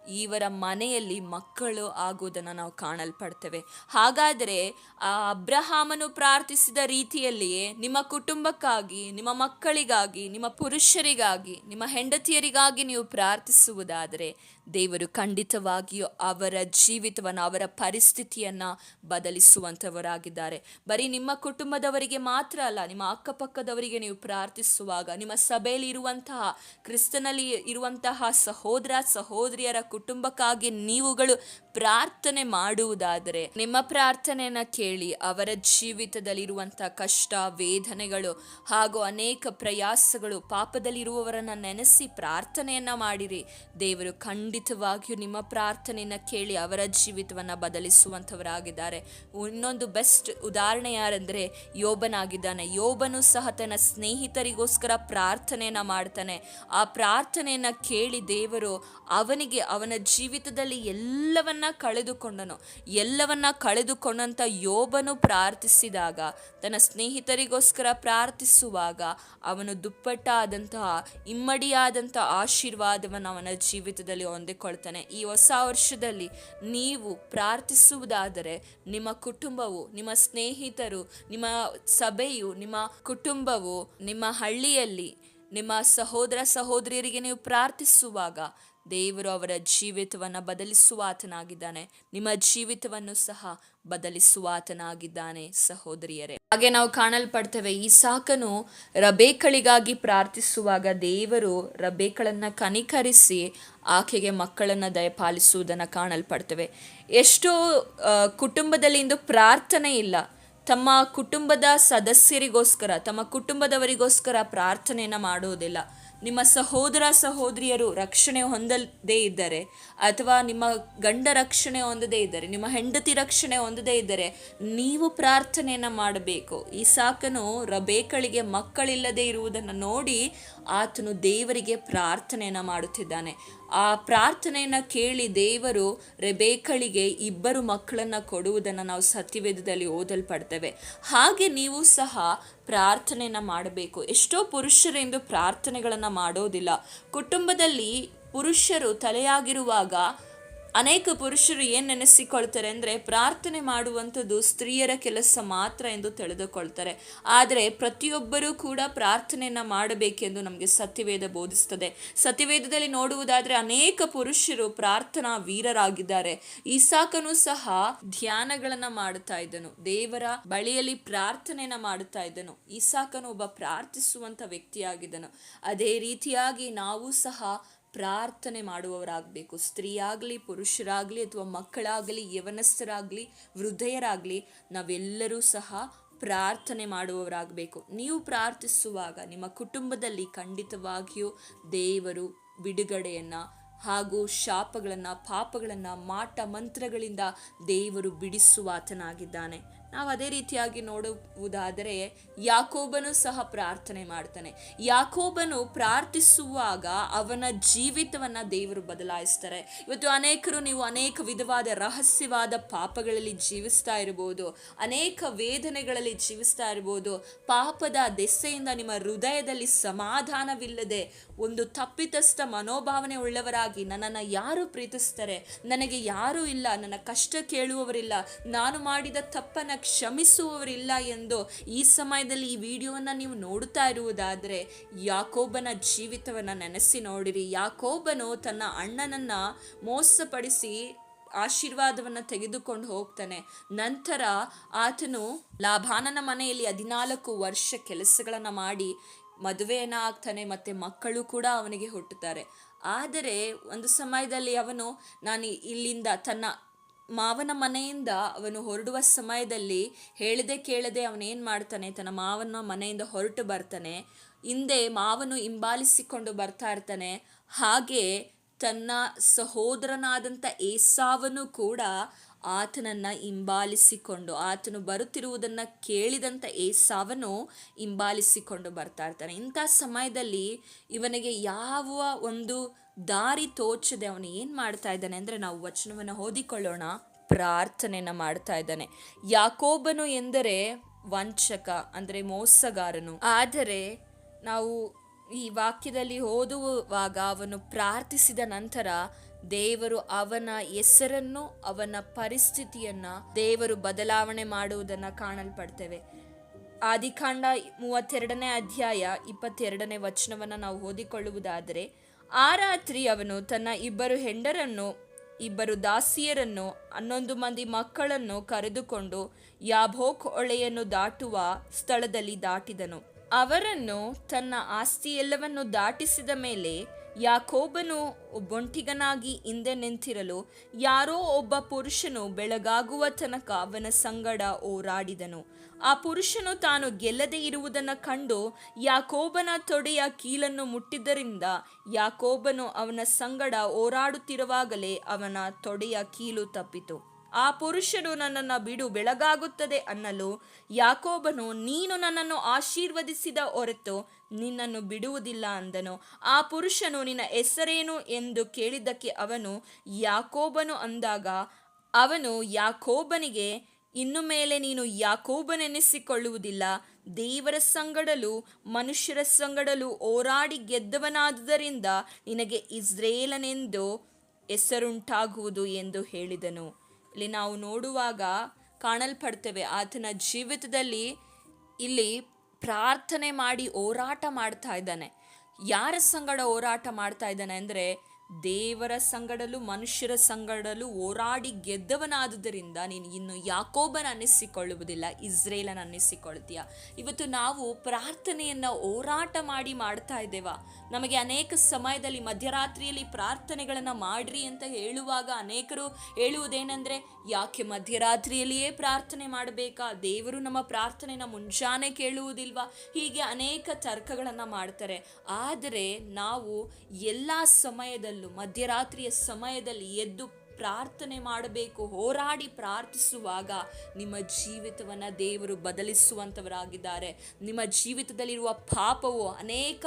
ಇವರ ಮನೆಯಲ್ಲಿ ಮಕ್ಕಳು ಆಗುವುದನ್ನು ನಾವು ಕಾಣಲ್ಪಡ್ತೇವೆ. ಹಾಗಾದರೆ, ಆ ಅಬ್ರಹಾಮನು ಪ್ರಾರ್ಥಿಸಿದ ರೀತಿಯಲ್ಲಿಯೇ ನಿಮ್ಮ ಕುಟುಂಬಕ್ಕಾಗಿ, ನಿಮ್ಮ ಮಕ್ಕಳಿಗಾಗಿ, ನಿಮ್ಮ ಪುರುಷರಿಗಾಗಿ, ನಿಮ್ಮ ಹೆಂಡತಿಯರಿಗಾಗಿ ನೀವು ಪ್ರಾರ್ಥಿಸುವುದಾದರೆ, ದೇವರು ಖಂಡಿತವಾಗಿಯೂ ಅವರ ಜೀವಿತವನ್ನು, ಅವರ ಪರಿಸ್ಥಿತಿಯನ್ನು ಬದಲಿಸುವಂಥವರಾಗಿದ್ದಾರೆ. ಬರೀ ನಿಮ್ಮ ಕುಟುಂಬದವರಿಗೆ ಮಾತ್ರ ಅಲ್ಲ, ನಿಮ್ಮ ಅಕ್ಕಪಕ್ಕದವರಿಗೆ ನೀವು ಪ್ರಾರ್ಥಿಸುವಾಗ, ನಿಮ್ಮ ಸಭೆಯಲ್ಲಿ ಇರುವಂತಹ, ಕ್ರಿಸ್ತನಲ್ಲಿ ಇರುವಂತಹ ಸಹೋದರ, ಸಹೋದರಿಯರ ಕುಟುಂಬಕ್ಕಾಗಿ ನೀವುಗಳು ಪ್ರಾರ್ಥನೆ ಮಾಡುವುದಾದರೆ ನಿಮ್ಮ ಪ್ರಾರ್ಥನೆಯನ್ನ ಕೇಳಿ ಅವರ ಜೀವಿತದಲ್ಲಿರುವಂಥ ಕಷ್ಟ, ವೇದನೆಗಳು ಹಾಗೂ ಅನೇಕ ಪ್ರಯಾಸಗಳು ಪಾಪದಲ್ಲಿರುವವರನ್ನ ನೆನೆಸಿ ಪ್ರಾರ್ಥನೆಯನ್ನ ಮಾಡಿರಿ. ದೇವರು ಖಂಡಿತವಾಗಿಯೂ ನಿಮ್ಮ ಪ್ರಾರ್ಥನೆಯನ್ನ ಕೇಳಿ ಅವರ ಜೀವಿತವನ್ನ ಬದಲಿಸುವಂಥವರಾಗಿದ್ದಾರೆ. ಇನ್ನೊಂದು ಬೆಸ್ಟ್ ಉದಾಹರಣೆ ಯಾರೆಂದರೆ ಯೋಬನಾಗಿದ್ದಾನೆ. ಯೋಬನು ಸಹ ತನ್ನ ಸ್ನೇಹಿತರಿಗೋಸ್ಕರ ಪ್ರಾರ್ಥನೆಯನ್ನ ಮಾಡ್ತಾನೆ. ಆ ಪ್ರಾರ್ಥನೆಯನ್ನ ಕೇಳಿ ದೇವರು ಅವನಿಗೆ ಅವನ ಜೀವಿತದಲ್ಲಿ ಎಲ್ಲವನ್ನ ಕಳೆದುಕೊಂಡನು. ಎಲ್ಲವನ್ನ ಕಳೆದುಕೊಂಡಂತ ಯೋಬನು ಪ್ರಾರ್ಥಿಸಿದಾಗ, ತನ್ನ ಸ್ನೇಹಿತರಿಗೋಸ್ಕರ ಪ್ರಾರ್ಥಿಸುವಾಗ ಅವನು ದುಪ್ಪಟ್ಟಾದಂತಹ, ಇಮ್ಮಡಿಯಾದಂತಹ ಆಶೀರ್ವಾದವನ್ನು ಅವನ ಜೀವಿತದಲ್ಲಿ ಹೊಂದಿಕೊಳ್ತಾನೆ. ಈ ಹೊಸ ವರ್ಷದಲ್ಲಿ ನೀವು ಪ್ರಾರ್ಥಿಸುವುದಾದರೆ ನಿಮ್ಮ ಕುಟುಂಬವು, ನಿಮ್ಮ ಸ್ನೇಹಿತರು, ನಿಮ್ಮ ಸಭೆಯು, ನಿಮ್ಮ ಕುಟುಂಬವು ನಿಮ್ಮ ಹಳ್ಳಿಯಲ್ಲಿ ನಿಮ್ಮ ಸಹೋದರ ಸಹೋದರಿಯರಿಗೆ ನೀವು ಪ್ರಾರ್ಥಿಸುವಾಗ ದೇವರು ಅವರ ಜೀವಿತವನ್ನು ಬದಲಿಸುವ ಆತನಾಗಿದ್ದಾನೆ. ನಿಮ್ಮ ಜೀವಿತವನ್ನು ಸಹ ಬದಲಿಸುವ ಆತನಾಗಿದ್ದಾನೆ ಸಹೋದರಿಯರೇ. ಹಾಗೆ ನಾವು ಕಾಣಲ್ಪಡ್ತೇವೆ ಈ ಸಾಕನು ರಬೇಕಳಿಗಾಗಿ ಪ್ರಾರ್ಥಿಸುವಾಗ ದೇವರು ರಬೇಕಳನ್ನ ಕನಿಕರಿಸಿ ಆಕೆಗೆ ಮಕ್ಕಳನ್ನ ದಯಪಾಲಿಸುವುದನ್ನು ಕಾಣಲ್ಪಡ್ತೇವೆ. ಎಷ್ಟೋ ಕುಟುಂಬದಲ್ಲಿ ಇಂದು ಪ್ರಾರ್ಥನೆ ಇಲ್ಲ. ತಮ್ಮ ಕುಟುಂಬದ ಸದಸ್ಯರಿಗೋಸ್ಕರ, ತಮ್ಮ ಕುಟುಂಬದವರಿಗೋಸ್ಕರ ಪ್ರಾರ್ಥನೆಯನ್ನು ಮಾಡುವುದಿಲ್ಲ. ನಿಮ್ಮ ಸಹೋದರ ಸಹೋದರಿಯರು ರಕ್ಷಣೆ ಹೊಂದದೇ ಇದ್ದರೆ ಅಥವಾ ನಿಮ್ಮ ಗಂಡ ರಕ್ಷಣೆ ಹೊಂದದೇ ಇದ್ದರೆ, ನಿಮ್ಮ ಹೆಂಡತಿ ರಕ್ಷಣೆ ಹೊಂದದೇ ಇದ್ದರೆ ನೀವು ಪ್ರಾರ್ಥನೆಯನ್ನು ಮಾಡಬೇಕು. ಈ ಸಾಕನು ರಬೇಕಳಿಗೆ ಮಕ್ಕಳಿಲ್ಲದೆ ಇರುವುದನ್ನು ನೋಡಿ ಆತನು ದೇವರಿಗೆ ಪ್ರಾರ್ಥನೆಯನ್ನು ಮಾಡುತ್ತಿದ್ದಾನೆ. ಆ ಪ್ರಾರ್ಥನೆಯನ್ನು ಕೇಳಿ ದೇವರು ರೆಬೇಕಳಿಗೆ ಇಬ್ಬರು ಮಕ್ಕಳನ್ನು ಕೊಡುವುದನ್ನು ನಾವು ಸತ್ಯವೇದದಲ್ಲಿ ಓದಲ್ಪಡ್ತೇವೆ. ಹಾಗೆ ನೀವು ಸಹ ಪ್ರಾರ್ಥನೆಯನ್ನು ಮಾಡಬೇಕು. ಎಷ್ಟೋ ಪುರುಷರೆಂದು ಪ್ರಾರ್ಥನೆಗಳನ್ನು ಮಾಡೋದಿಲ್ಲ. ಕುಟುಂಬದಲ್ಲಿ ಪುರುಷರು ತಲೆಯಾಗಿರುವಾಗ ಅನೇಕ ಪುರುಷರು ಏನು ನೆನೆಸಿಕೊಳ್ತಾರೆ ಅಂದರೆ ಪ್ರಾರ್ಥನೆ ಮಾಡುವಂಥದ್ದು ಸ್ತ್ರೀಯರ ಕೆಲಸ ಮಾತ್ರ ಎಂದು ತಿಳಿದುಕೊಳ್ತಾರೆ. ಆದರೆ ಪ್ರತಿಯೊಬ್ಬರೂ ಕೂಡ ಪ್ರಾರ್ಥನೆಯನ್ನು ಮಾಡಬೇಕೆಂದು ನಮಗೆ ಸತ್ಯವೇದ ಬೋಧಿಸ್ತದೆ. ಸತ್ಯವೇದದಲ್ಲಿ ನೋಡುವುದಾದರೆ ಅನೇಕ ಪುರುಷರು ಪ್ರಾರ್ಥನಾ ವೀರರಾಗಿದ್ದಾರೆ. ಈಸಾಕನು ಸಹ ಧ್ಯಾನಗಳನ್ನು ಮಾಡುತ್ತಾ ಇದ್ದನು. ದೇವರ ಬಳಿಯಲ್ಲಿ ಪ್ರಾರ್ಥನೆಯನ್ನ ಮಾಡುತ್ತಾ ಇದ್ದನು. ಈಸಾಕನು ಒಬ್ಬ ಪ್ರಾರ್ಥಿಸುವಂತ ವ್ಯಕ್ತಿಯಾಗಿದ್ದನು. ಅದೇ ರೀತಿಯಾಗಿ ನಾವು ಸಹ ಪ್ರಾರ್ಥನೆ ಮಾಡುವವರಾಗಬೇಕು. ಸ್ತ್ರೀಯಾಗಲಿ, ಪುರುಷರಾಗಲಿ ಅಥವಾ ಮಕ್ಕಳಾಗಲಿ, ಯವನಸ್ಥರಾಗಲಿ, ವೃದ್ಧೆಯರಾಗಲಿ ನಾವೆಲ್ಲರೂ ಸಹ ಪ್ರಾರ್ಥನೆ ಮಾಡುವವರಾಗಬೇಕು. ನೀವು ಪ್ರಾರ್ಥಿಸುವಾಗ ನಿಮ್ಮ ಕುಟುಂಬದಲ್ಲಿ ಖಂಡಿತವಾಗಿಯೂ ದೇವರು ಬಿಡುಗಡೆಯನ್ನು ಹಾಗೂ ಶಾಪಗಳನ್ನು, ಪಾಪಗಳನ್ನು, ಮಾಟ, ಮಂತ್ರಗಳಿಂದ ದೇವರು ಬಿಡಿಸುವಾತನಾಗಿದ್ದಾನೆ. ನಾವು ಅದೇ ರೀತಿಯಾಗಿ ನೋಡುವುದಾದರೆ ಯಾಕೋಬನು ಸಹ ಪ್ರಾರ್ಥನೆ ಮಾಡ್ತಾನೆ. ಯಾಕೋಬನು ಪ್ರಾರ್ಥಿಸುವಾಗ ಅವನ ಜೀವಿತವನ್ನ ದೇವರು ಬದಲಾಯಿಸ್ತಾರೆ. ಇವತ್ತು ಅನೇಕರು ನೀವು ಅನೇಕ ವಿಧವಾದ ರಹಸ್ಯವಾದ ಪಾಪಗಳಲ್ಲಿ ಜೀವಿಸ್ತಾ ಇರಬಹುದು, ಅನೇಕ ವೇದನೆಗಳಲ್ಲಿ ಜೀವಿಸ್ತಾ ಇರಬಹುದು. ಪಾಪದ ದೆಸೆಯಿಂದ ನಿಮ್ಮ ಹೃದಯದಲ್ಲಿ ಸಮಾಧಾನವಿಲ್ಲದೆ ಒಂದು ತಪ್ಪಿತಸ್ಥ ಮನೋಭಾವನೆ ಉಳ್ಳವರಾಗಿ ನನ್ನನ್ನು ಯಾರು ಪ್ರೀತಿಸ್ತಾರೆ? ನನಗೆ ಯಾರೂ ಇಲ್ಲ, ನನ್ನ ಕಷ್ಟ ಕೇಳುವವರಿಲ್ಲ. ನಾನು ಮಾಡಿದ ತಪ್ಪನ್ನು ಕ್ಷಮಿಸುವವರಿಲ್ಲ ಎಂದು ಈ ಸಮಯದಲ್ಲಿ ಈ ವಿಡಿಯೋವನ್ನು ನೀವು ನೋಡುತ್ತಾ ಇರುವುದಾದರೆ ಯಾಕೋಬನ ಜೀವಿತವನ್ನು ನೆನೆಸಿ ನೋಡಿರಿ. ಯಾಕೋಬನು ತನ್ನ ಅಣ್ಣನನ್ನು ಮೋಸಪಡಿಸಿ ಆಶೀರ್ವಾದವನ್ನು ತೆಗೆದುಕೊಂಡು ಹೋಗ್ತಾನೆ. ನಂತರ ಆತನು ಲಾಭಾನನ ಮನೆಯಲ್ಲಿ ಹದಿನಾಲ್ಕು ವರ್ಷ ಕೆಲಸಗಳನ್ನು ಮಾಡಿ ಮದುವೆಯನ್ನು ಆಗ್ತಾನೆ ಮತ್ತೆ ಮಕ್ಕಳು ಕೂಡ ಅವನಿಗೆ ಹುಟ್ಟುತ್ತಾರೆ. ಆದರೆ ಒಂದು ಸಮಯದಲ್ಲಿ ಅವನು, ನಾನು ಇಲ್ಲಿಂದ ತನ್ನ ಮಾವನ ಮನೆಯಿಂದ ಅವನು ಹೊರಡುವ ಸಮಯದಲ್ಲಿ ಹೇಳದೆ ಕೇಳದೆ ಅವನೇನು ಮಾಡ್ತಾನೆ, ತನ್ನ ಮಾವನ ಮನೆಯಿಂದ ಹೊರಟು ಬರ್ತಾನೆ, ಹಿಂದೆ ಮಾವನು ಹಿಂಬಾಲಿಸಿಕೊಂಡು ಬರ್ತಾ ಇರ್ತಾನೆ, ಹಾಗೆ ತನ್ನ ಸಹೋದರನಾದಂಥ ಏಸಾವನು ಕೂಡ ಆತನನ್ನು ಹಿಂಬಾಲಿಸಿಕೊಂಡು, ಆತನು ಬರುತ್ತಿರುವುದನ್ನು ಕೇಳಿದಂಥ ಏಸಾವನು ಹಿಂಬಾಲಿಸಿಕೊಂಡು ಬರ್ತಾ ಇರ್ತಾನೆ. ಇಂಥ ಸಮಯದಲ್ಲಿ ಇವನಿಗೆ ಯಾವ ಒಂದು ದಾರಿ ತೋಚದೆ ಅವನು ಏನು ಮಾಡ್ತಾ ಇದ್ದಾನೆ ಅಂದರೆ ನಾವು ವಚನವನ್ನು ಓದಿಕೊಳ್ಳೋಣ, ಪ್ರಾರ್ಥನೆಯನ್ನು ಮಾಡ್ತಾ ಇದ್ದಾನೆ. ಯಾಕೋಬನು ಎಂದರೆ ವಂಚಕ, ಅಂದರೆ ಮೋಸಗಾರನು. ಆದರೆ ನಾವು ಈ ವಾಕ್ಯದಲ್ಲಿ ಓದುವಾಗ ಅವನು ಪ್ರಾರ್ಥಿಸಿದ ನಂತರ ದೇವರು ಅವನ ಹೆಸರನ್ನು, ಅವನ ಪರಿಸ್ಥಿತಿಯನ್ನ, ದೇವರು ಬದಲಾವಣೆ ಮಾಡುವುದನ್ನು ಕಾಣಲ್ಪಡ್ತೇವೆ. ಆದಿಕಾಂಡ ಮೂವತ್ತೆರಡನೇ ಅಧ್ಯಾಯ ಇಪ್ಪತ್ತೆರಡನೇ ವಚನವನ್ನು ನಾವು ಓದಿಕೊಳ್ಳುವುದಾದರೆ ಆ ರಾತ್ರಿ ಅವನು ತನ್ನ ಇಬ್ಬರು ಹೆಂಡರನ್ನು, ಇಬ್ಬರು ದಾಸಿಯರನ್ನು, ಹನ್ನೊಂದು ಮಂದಿ ಮಕ್ಕಳನ್ನು ಕರೆದುಕೊಂಡು ಯಾಭೋಕ್ ಹೊಳೆಯನ್ನು ದಾಟುವ ಸ್ಥಳದಲ್ಲಿ ದಾಟಿದನು. ಅವರನ್ನು ತನ್ನ ಆಸ್ತಿಯೆಲ್ಲವನ್ನು ದಾಟಿಸಿದ ಮೇಲೆ ಯಾಕೋಬನು ಒಬ್ಬೊಂಟಿಗನಾಗಿ ಹಿಂದೆ ನಿಂತಿರಲು ಯಾರೋ ಒಬ್ಬ ಪುರುಷನು ಬೆಳಗಾಗುವ ತನಕ ಅವನ ಸಂಗಡ ಹೋರಾಡಿದನು ಆ ಪುರುಷನು ತಾನು ಗೆಲ್ಲದೆ ಇರುವುದನ್ನು ಕಂಡು ಯಾಕೋಬನ ತೊಡೆಯ ಕೀಲನ್ನು ಮುಟ್ಟಿದ್ದರಿಂದ ಯಾಕೋಬನು ಅವನ ಸಂಗಡ ಓರಾಡುತ್ತಿರುವಾಗಲೇ ಅವನ ತೊಡೆಯ ಕೀಲು ತಪ್ಪಿತು. ಆ ಪುರುಷನು ನನ್ನನ್ನು ಬಿಡು, ಬೆಳಗಾಗುತ್ತದೆ ಅನ್ನಲು ಯಾಕೋಬನು, ನೀನು ನನ್ನನ್ನು ಆಶೀರ್ವದಿಸಿದ ಹೊರತು ನಿನ್ನನ್ನು ಬಿಡುವುದಿಲ್ಲ ಅಂದನು. ಆ ಪುರುಷನು, ನಿನ್ನ ಹೆಸರೇನು ಎಂದು ಕೇಳಿದ್ದಕ್ಕೆ ಅವನು ಯಾಕೋಬನು ಅಂದಾಗ, ಅವನು ಯಾಕೋಬನಿಗೆ ಇನ್ನು ಮೇಲೆ ನೀನು ಯಾಕೋಬನೆನಿಸಿಕೊಳ್ಳುವುದಿಲ್ಲ ದೇವರ ಸಂಗಡಲು, ಮನುಷ್ಯರ ಸಂಗಡಲು ಓರಾಡಿ ಗೆದ್ದವನಾದುದರಿಂದ ನಿನಗೆ ಇಸ್ರೇಲನೆಂದು ಹೆಸರುಂಟಾಗುವುದು ಎಂದು ಹೇಳಿದನು. ಇಲ್ಲಿ ನಾವು ನೋಡುವಾಗ ಕಾಣಲ್ಪಡ್ತೇವೆ, ಆತನ ಜೀವಿತದಲ್ಲಿ ಇಲ್ಲಿ ಪ್ರಾರ್ಥನೆ ಮಾಡಿ ಹೋರಾಟ ಮಾಡ್ತಾ ಇದ್ದಾನೆ. ಯಾರ ಸಂಗಡ ಹೋರಾಟ ಮಾಡ್ತಾ ಇದ್ದಾನೆ ಅಂದರೆ ದೇವರ ಸಂಗಡಲು, ಮನುಷ್ಯರ ಸಂಗಡಲು ಹೋರಾಡಿ ಗೆದ್ದವನಾದುದರಿಂದ ನೀನು ಇನ್ನು ಯಾಕೋಬನ ಅನ್ನಿಸಿಕೊಳ್ಳುವುದಿಲ್ಲ ಇಸ್ರೇಲನ್ನು ಅನ್ನಿಸಿಕೊಳ್ತೀಯ ಇವತ್ತು ನಾವು ಪ್ರಾರ್ಥನೆಯನ್ನು ಹೋರಾಟ ಮಾಡಿ ಮಾಡ್ತಾ ಇದ್ದೇವ. ನಮಗೆ ಅನೇಕ ಸಮಯದಲ್ಲಿ ಮಧ್ಯರಾತ್ರಿಯಲ್ಲಿ ಪ್ರಾರ್ಥನೆಗಳನ್ನು ಮಾಡ್ರಿ ಅಂತ ಹೇಳುವಾಗ ಅನೇಕರು ಹೇಳುವುದೇನೆಂದ್ರೆ ಯಾಕೆ ಮಧ್ಯರಾತ್ರಿಯಲ್ಲಿಯೇ ಪ್ರಾರ್ಥನೆ ಮಾಡಬೇಕಾ? ದೇವರು ನಮ್ಮ ಪ್ರಾರ್ಥನೆನ ಮುಂಜಾನೆ ಕೇಳುವುದಿಲ್ವಾ? ಹೀಗೆ ಅನೇಕ ತರ್ಕಗಳನ್ನು ಮಾಡ್ತಾರೆ. ಆದರೆ ನಾವು ಎಲ್ಲ ಸಮಯದಲ್ಲೂ, ಮಧ್ಯರಾತ್ರಿಯ ಸಮಯದಲ್ಲಿ ಎದ್ದು ಪ್ರಾರ್ಥನೆ ಮಾಡಬೇಕು, ಹೋರಾಡಿ ಪ್ರಾರ್ಥಿಸುವಾಗ ನಿಮ್ಮ ಜೀವಿತವನ್ನು ದೇವರು ಬದಲಿಸುವಂಥವರಾಗಿದ್ದಾರೆ ನಿಮ್ಮ ಜೀವಿತದಲ್ಲಿರುವ ಪಾಪವು ಅನೇಕ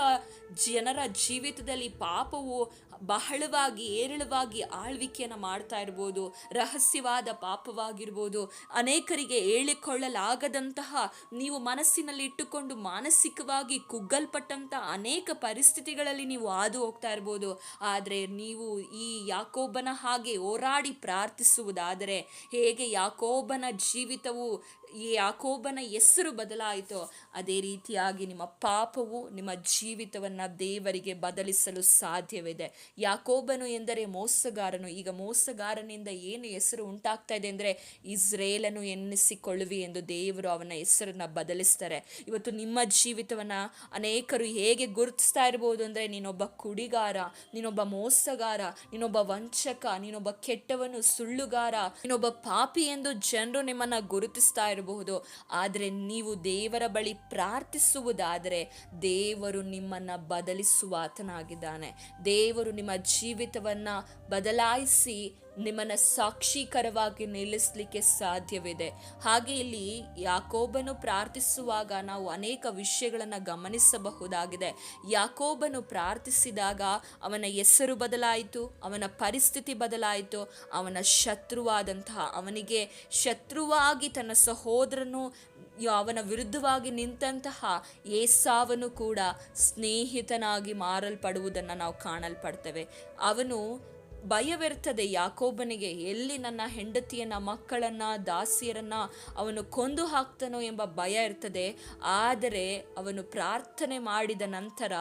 ಜನರ ಜೀವಿತದಲ್ಲಿ ಪಾಪವು ಬಹಳವಾಗಿ, ಏರಳವಾಗಿ ಆಳ್ವಿಕೆಯನ್ನು ಮಾಡ್ತಾ ಇರ್ಬೋದು, ರಹಸ್ಯವಾದ ಪಾಪವಾಗಿರ್ಬೋದು. ಅನೇಕರಿಗೆ ಹೇಳಿಕೊಳ್ಳಲಾಗದಂತಹ ನೀವು ಮನಸ್ಸಿನಲ್ಲಿ ಇಟ್ಟುಕೊಂಡು ಮಾನಸಿಕವಾಗಿ ಕುಗ್ಗಲ್ಪಟ್ಟಂಥ ಅನೇಕ ಪರಿಸ್ಥಿತಿಗಳಲ್ಲಿ ನೀವು ಹಾದು ಹೋಗ್ತಾ ಇರ್ಬೋದು. ಆದರೆ ನೀವು ಈ ಯಾಕೋಬನ ಹಾಗೆ ಹೋರಾಡಿ ಪ್ರಾರ್ಥಿಸುವುದಾದರೆ ಹೇಗೆ ಯಾಕೋಬನ ಜೀವಿತವು ಈ ಯಾಕೋಬನ ಹೆಸರು ಬದಲಾಯಿತೋ, ಅದೇ ರೀತಿಯಾಗಿ ನಿಮ್ಮ ಪಾಪವು ನಿಮ್ಮ ಜೀವಿತವನ್ನು ದೇವರಿಗೆ ಬದಲಿಸಲು ಸಾಧ್ಯವಿದೆ. ಯಾಕೋಬನು ಎಂದರೆ ಮೋಸಗಾರನು. ಈಗ ಮೋಸಗಾರನಿಂದ ಏನು ಹೆಸರು ಉಂಟಾಗ್ತಾ ಇದೆ ಅಂದರೆ, ಇಸ್ರೇಲನ್ನು ಎನ್ನಿಸಿಕೊಳ್ಳುವಿ ಎಂದು ದೇವರು ಅವನ ಹೆಸರನ್ನು ಬದಲಿಸ್ತಾರೆ. ಇವತ್ತು ನಿಮ್ಮ ಜೀವಿತವನ್ನು ಅನೇಕರು ಹೇಗೆ ಗುರುತಿಸ್ತಾ ಇರ್ಬೋದು ಅಂದರೆ, ನೀನೊಬ್ಬ ಕುಡಿಗಾರ, ನೀನೊಬ್ಬ ಮೋಸಗಾರ, ನೀನೊಬ್ಬ ವಂಚಕ, ನೀನೊಬ್ಬ ಕೆಟ್ಟವನು, ಸುಳ್ಳುಗಾರ, ನೀನೊಬ್ಬ ಪಾಪಿ ಎಂದು ಜನರು ನಿಮ್ಮನ್ನು ಗುರುತಿಸ್ತಾ ಇರಬಹುದು ಆದರೆ ನೀವು ದೇವರ ಬಳಿ ಪ್ರಾರ್ಥಿಸುವುದಾದರೆ ದೇವರು ನಿಮ್ಮನ್ನು ಬದಲಿಸುವ ಆತನಾಗಿದ್ದಾನೆ. ದೇವರು ನಿಮ್ಮ ಜೀವಿತವನ್ನು ಬದಲಾಯಿಸಿ ನಿಮ್ಮನ್ನು ಸಾಕ್ಷೀಕರವಾಗಿ ನಿಲ್ಲಿಸಲಿಕ್ಕೆ ಸಾಧ್ಯವಿದೆ. ಹಾಗೆ ಇಲ್ಲಿ ಯಾಕೋಬನು ಪ್ರಾರ್ಥಿಸುವಾಗ ನಾವು ಅನೇಕ ವಿಷಯಗಳನ್ನು ಗಮನಿಸಬಹುದಾಗಿದೆ. ಯಾಕೋಬನು ಪ್ರಾರ್ಥಿಸಿದಾಗ ಅವನ ಹೆಸರು ಬದಲಾಯಿತು, ಅವನ ಪರಿಸ್ಥಿತಿ ಬದಲಾಯಿತು, ಅವನ ಶತ್ರುವಾದಂತಹ, ಅವನಿಗೆ ಶತ್ರುವಾಗಿ ತನ್ನ ಸಹೋದರನು ಅವನ ವಿರುದ್ಧವಾಗಿ ನಿಂತಹ ಏಸಾವನು ಕೂಡ ಸ್ನೇಹಿತನಾಗಿ ಮಾರಲ್ಪಡುವುದನ್ನು ನಾವು ಕಾಣಲ್ಪಡ್ತೇವೆ. ಅವನು ಭಯವಿರ್ತದೆ ಯಾಕೋಬನಿಗೆ, ಎಲ್ಲಿ ನನ್ನ ಹೆಂಡತಿಯನ್ನ, ಮಕ್ಕಳನ್ನ, ದಾಸಿಯರನ್ನ ಅವನು ಕೊಂದು ಹಾಕ್ತಾನೋ ಎಂಬ ಭಯ ಇರ್ತದೆ. ಆದರೆ ಅವನು ಪ್ರಾರ್ಥನೆ ಮಾಡಿದ ನಂತರ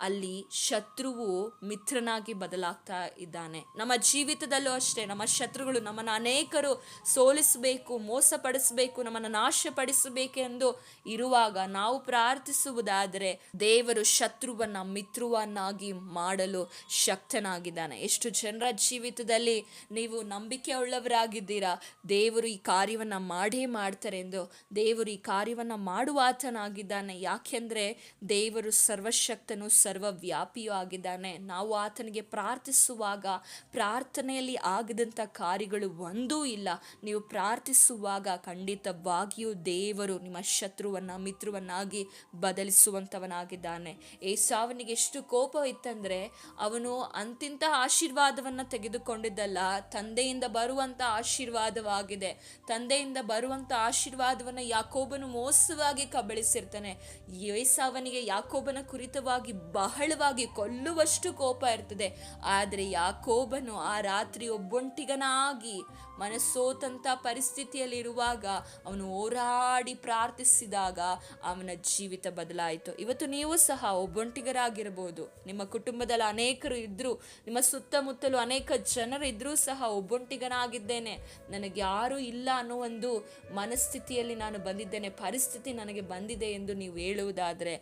ಅಲ್ಲಿ ಶತ್ರುವು ಮಿತ್ರನಾಗಿ ಬದಲಾಗ್ತಾ ಇದ್ದಾನೆ. ನಮ್ಮ ಜೀವಿತದಲ್ಲೂ ಅಷ್ಟೇ, ನಮ್ಮ ಶತ್ರುಗಳು ನಮ್ಮನ್ನು ಅನೇಕರು ಸೋಲಿಸಬೇಕು, ಮೋಸಪಡಿಸಬೇಕು, ನಮ್ಮನ್ನು ನಾಶಪಡಿಸಬೇಕೆಂದು ಇರುವಾಗ ನಾವು ಪ್ರಾರ್ಥಿಸುವುದಾದರೆ ದೇವರು ಶತ್ರುವನ್ನ, ಮಿತ್ರುವನ್ನಾಗಿ ಮಾಡಲು ಶಕ್ತನಾಗಿದ್ದಾನೆ. ಎಷ್ಟು ಜನರ ಜೀವಿತದಲ್ಲಿ ನೀವು ನಂಬಿಕೆ ಉಳ್ಳವರಾಗಿದ್ದೀರಾ ದೇವರು ಈ ಕಾರ್ಯವನ್ನು ಮಾಡೇ ಮಾಡ್ತಾರೆ ಎಂದು, ದೇವರು ಈ ಕಾರ್ಯವನ್ನು ಮಾಡುವ ಆತನಾಗಿದ್ದಾನೆ ಯಾಕೆಂದರೆ ದೇವರು ಸರ್ವಶಕ್ತನು ಸರ್ವವ್ಯಾಪಿಯೂ ಆಗಿದ್ದಾನೆ. ನಾವು ಆತನಿಗೆ ಪ್ರಾರ್ಥಿಸುವಾಗ, ಪ್ರಾರ್ಥನೆಯಲ್ಲಿ ಆಗದಂಥ ಕಾರ್ಯಗಳು ಒಂದೂ ಇಲ್ಲ. ನೀವು ಪ್ರಾರ್ಥಿಸುವಾಗ ಖಂಡಿತವಾಗಿಯೂ ದೇವರು ನಿಮ್ಮ ಶತ್ರುವನ್ನು, ಮಿತ್ರವನ್ನಾಗಿ ಬದಲಿಸುವಂಥವನಾಗಿದ್ದಾನೆ. ಏಸಾವನಿಗೆ ಎಷ್ಟು ಕೋಪ ಇತ್ತಂದರೆ, ಅವನು ಅಂತಿಂತ ಆಶೀರ್ವಾದವನ್ನು ತೆಗೆದುಕೊಂಡಿದ್ದಲ್ಲ, ತಂದೆಯಿಂದ ಬರುವಂಥ ಆಶೀರ್ವಾದವಾಗಿದೆ. ತಂದೆಯಿಂದ ಬರುವಂಥ ಆಶೀರ್ವಾದವನ್ನು ಯಾಕೋಬನು ಮೋಸವಾಗಿ ಕಬಳಿಸಿರ್ತಾನೆ. ಏಸಾವನಿಗೆ ಯಾಕೋಬನ ಕುರಿತವಾಗಿ ಬಹಳವಾಗಿ ಕೊಲ್ಲುವಷ್ಟು ಕೋಪ ಇರ್ತದೆ. ಆದರೆ ಯಾಕೋಬನು ಆ ರಾತ್ರಿ ಒಬ್ಬೊಂಟಿಗನಾಗಿ ಮನಸ್ಸೋತಂಥ ಪರಿಸ್ಥಿತಿಯಲ್ಲಿರುವಾಗ ಅವನು ಹೋರಾಡಿ ಪ್ರಾರ್ಥಿಸಿದಾಗ ಅವನ ಜೀವಿತ ಬದಲಾಯಿತು. ಇವತ್ತು ನೀವು ಸಹ ಒಬ್ಬೊಂಟಿಗರಾಗಿರ್ಬೋದು ನಿಮ್ಮ ಕುಟುಂಬದಲ್ಲಿ ಅನೇಕರು ಇದ್ದರು ನಿಮ್ಮ ಸುತ್ತಮುತ್ತಲು ಅನೇಕ ಜನರು ಇದ್ದರೂ ಸಹ ಒಬ್ಬೊಂಟಿಗನಾಗಿದ್ದೇನೆ. ನನಗೆ ಯಾರೂ ಇಲ್ಲ ಅನ್ನೋ ಒಂದು ಮನಸ್ಥಿತಿಯಲ್ಲಿ ನಾನು ಬಂದಿದ್ದೇನೆ. ಪರಿಸ್ಥಿತಿ ನನಗೆ ಬಂದಿದೆ ಎಂದು ನೀವು ಹೇಳುವುದಾದರೆ,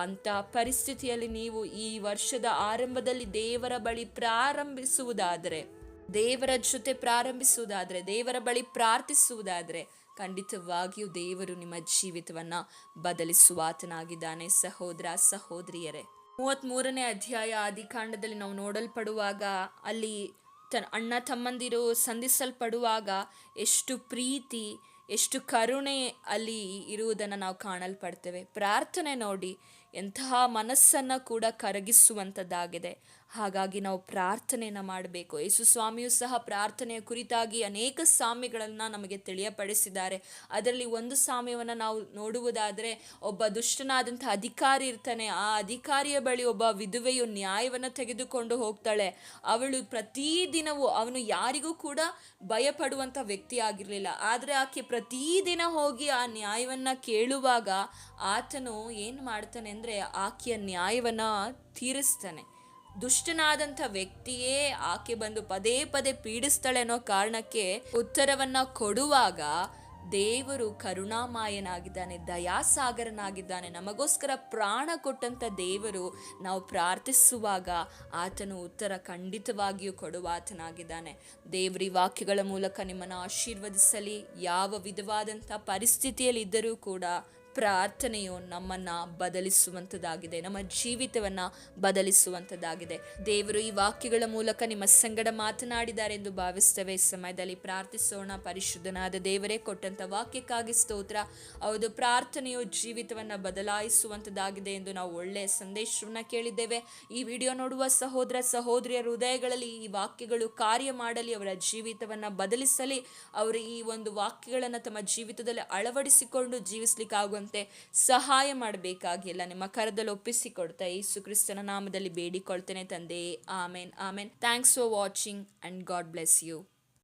ಅಂಥ ಪರಿಸ್ಥಿತಿಯಲ್ಲಿ ನೀವು ಈ ವರ್ಷದ ಆರಂಭದಲ್ಲಿ ದೇವರ ಬಳಿ ಪ್ರಾರಂಭಿಸುವುದಾದರೆ ದೇವರ ಜೊತೆ ಪ್ರಾರಂಭಿಸುವುದಾದರೆ, ದೇವರ ಬಳಿ ಪ್ರಾರ್ಥಿಸುವುದಾದರೆ, ಖಂಡಿತವಾಗಿಯೂ ದೇವರು ನಿಮ್ಮ ಜೀವಿತವನ್ನು ಬದಲಿಸುವ ಆತನಾಗಿದ್ದಾನೆ ಸಹೋದರ, ಸಹೋದರಿಯರೇ ಮೂವತ್ತ್ಮೂರನೇ ಅಧ್ಯಾಯ ಆದಿಕಾಂಡದಲ್ಲಿ ನಾವು ನೋಡಲ್ಪಡುವಾಗ, ಅಲ್ಲಿ ತ ಅಣ್ಣ ತಮ್ಮಂದಿರು ಸಂಧಿಸಲ್ಪಡುವಾಗ ಎಷ್ಟು ಪ್ರೀತಿ, ಎಷ್ಟು ಕರುಣೆ ಅಲ್ಲಿ ಇರುವುದನ್ನು ನಾವು ಕಾಣಲ್ಪಡ್ತೇವೆ. ಪ್ರಾರ್ಥನೆ ನೋಡಿ, ಎಂತಹ ಮನಸ್ಸನ್ನು ಕೂಡ ಕರಗಿಸುವಂಥದ್ದಾಗಿದೆ. ಹಾಗಾಗಿ ನಾವು ಪ್ರಾರ್ಥನೆಯನ್ನು ಮಾಡಬೇಕು. ಯೇಸು ಸ್ವಾಮಿಯು ಸಹ ಪ್ರಾರ್ಥನೆಯ ಕುರಿತಾಗಿ ಅನೇಕ ಸಾಮ್ಯಗಳನ್ನು ನಮಗೆ ತಿಳಿಯಪಡಿಸಿದ್ದಾರೆ. ಅದರಲ್ಲಿ ಒಂದು ಸಾಮ್ಯವನ್ನು ನಾವು ನೋಡುವುದಾದರೆ, ಒಬ್ಬ ದುಷ್ಟನಾದಂಥ ಅಧಿಕಾರಿ ಇರ್ತಾನೆ. ಆ ಅಧಿಕಾರಿಯ ಬಳಿ ಒಬ್ಬ ವಿಧವೆಯು ನ್ಯಾಯವನ್ನು ತೆಗೆದುಕೊಂಡು ಹೋಗ್ತಾಳೆ. ಅವಳು ಪ್ರತಿದಿನವೂ ಅವನು ಯಾರಿಗೂ ಕೂಡ ಭಯಪಡುವಂಥ ವ್ಯಕ್ತಿ ಆಗಿರಲಿಲ್ಲ ಆದರೆ ಆಕೆ ಪ್ರತಿದಿನ ಹೋಗಿ ಆ ನ್ಯಾಯವನ್ನು ಕೇಳುವಾಗ ಆತನು ಏನು ಮಾಡ್ತಾನೆ ಅಂದರೆ, ಆಕೆಯ ನ್ಯಾಯವನ್ನು ತೀರಿಸ್ತಾನೆ. ದುಷ್ಟನಾದಂಥ ವ್ಯಕ್ತಿಯೇ ಆಕೆ ಬಂದು ಪದೇ ಪದೇ ಪೀಡಿಸ್ತಾಳೆ ಅನ್ನೋ ಕಾರಣಕ್ಕೆ ಉತ್ತರವನ್ನು ಕೊಡುವಾಗ ದೇವರು ಕರುಣಾಮಾಯನಾಗಿದ್ದಾನೆ, ದಯಾಸಾಗರನಾಗಿದ್ದಾನೆ. ನಮಗೋಸ್ಕರ ಪ್ರಾಣ ಕೊಟ್ಟಂಥ ದೇವರು ನಾವು ಪ್ರಾರ್ಥಿಸುವಾಗ ಆತನು ಉತ್ತರ ಖಂಡಿತವಾಗಿಯೂ ಕೊಡುವ ಆತನಾಗಿದ್ದಾನೆ. ದೇವರಿ ವಾಕ್ಯಗಳ ಮೂಲಕ ನಿಮ್ಮನ್ನು ಆಶೀರ್ವದಿಸಲಿ. ಯಾವ ವಿಧವಾದಂಥ ಪರಿಸ್ಥಿತಿಯಲ್ಲಿದ್ದರೂ ಕೂಡ ಪ್ರಾರ್ಥನೆಯು ನಮ್ಮನ್ನು ಬದಲಿಸುವಂಥದ್ದಾಗಿದೆ ನಮ್ಮ ಜೀವಿತವನ್ನು ಬದಲಿಸುವಂಥದ್ದಾಗಿದೆ ದೇವರು ಈ ವಾಕ್ಯಗಳ ಮೂಲಕ ನಿಮ್ಮ ಸಂಗಡ ಮಾತನಾಡಿದ್ದಾರೆ ಎಂದು ಭಾವಿಸ್ತೇವೆ. ಈ ಸಮಯದಲ್ಲಿ ಪ್ರಾರ್ಥಿಸೋಣ. ಪರಿಶುದ್ಧನಾದ ದೇವರೇ ಕೊಟ್ಟಂಥ ವಾಕ್ಯಕ್ಕಾಗಿ ಸ್ತೋತ್ರ. ಹೌದು, ಪ್ರಾರ್ಥನೆಯು ಜೀವಿತವನ್ನು ಬದಲಾಯಿಸುವಂಥದ್ದಾಗಿದೆ ಎಂದು ನಾವು ಒಳ್ಳೆಯ ಸಂದೇಶವನ್ನು ಕೇಳಿದ್ದೇವೆ. ಈ ವಿಡಿಯೋ ನೋಡುವ ಸಹೋದರ, ಸಹೋದರಿಯ ಹೃದಯಗಳಲ್ಲಿ ಈ ವಾಕ್ಯಗಳು ಕಾರ್ಯ ಮಾಡಲಿ, ಅವರ ಜೀವಿತವನ್ನು ಬದಲಿಸಲಿ. ಅವರು ಈ ಒಂದು ವಾಕ್ಯಗಳನ್ನು ತಮ್ಮ ಜೀವಿತದಲ್ಲಿ ಅಳವಡಿಸಿಕೊಂಡು ಜೀವಿಸ್ಲಿಕ್ಕಾಗುವಂತೆ ಸಹಾಯ ಮಾಡಬೇಕಾಗಿಲ್ಲ. ನಿಮ್ಮ ಕರದಲ್ಲಿ ಒಪ್ಪಿಸಿಕೊಡ್ತಾ ಯೇಸು ಕ್ರಿಸ್ತನ ನಾಮದಲ್ಲಿ ಬೇಡಿಕೊಳ್ತೇನೆ ತಂದೆ. ಆಮೇನ್. ಆಮೇನ್. Thanks for watching and God bless you.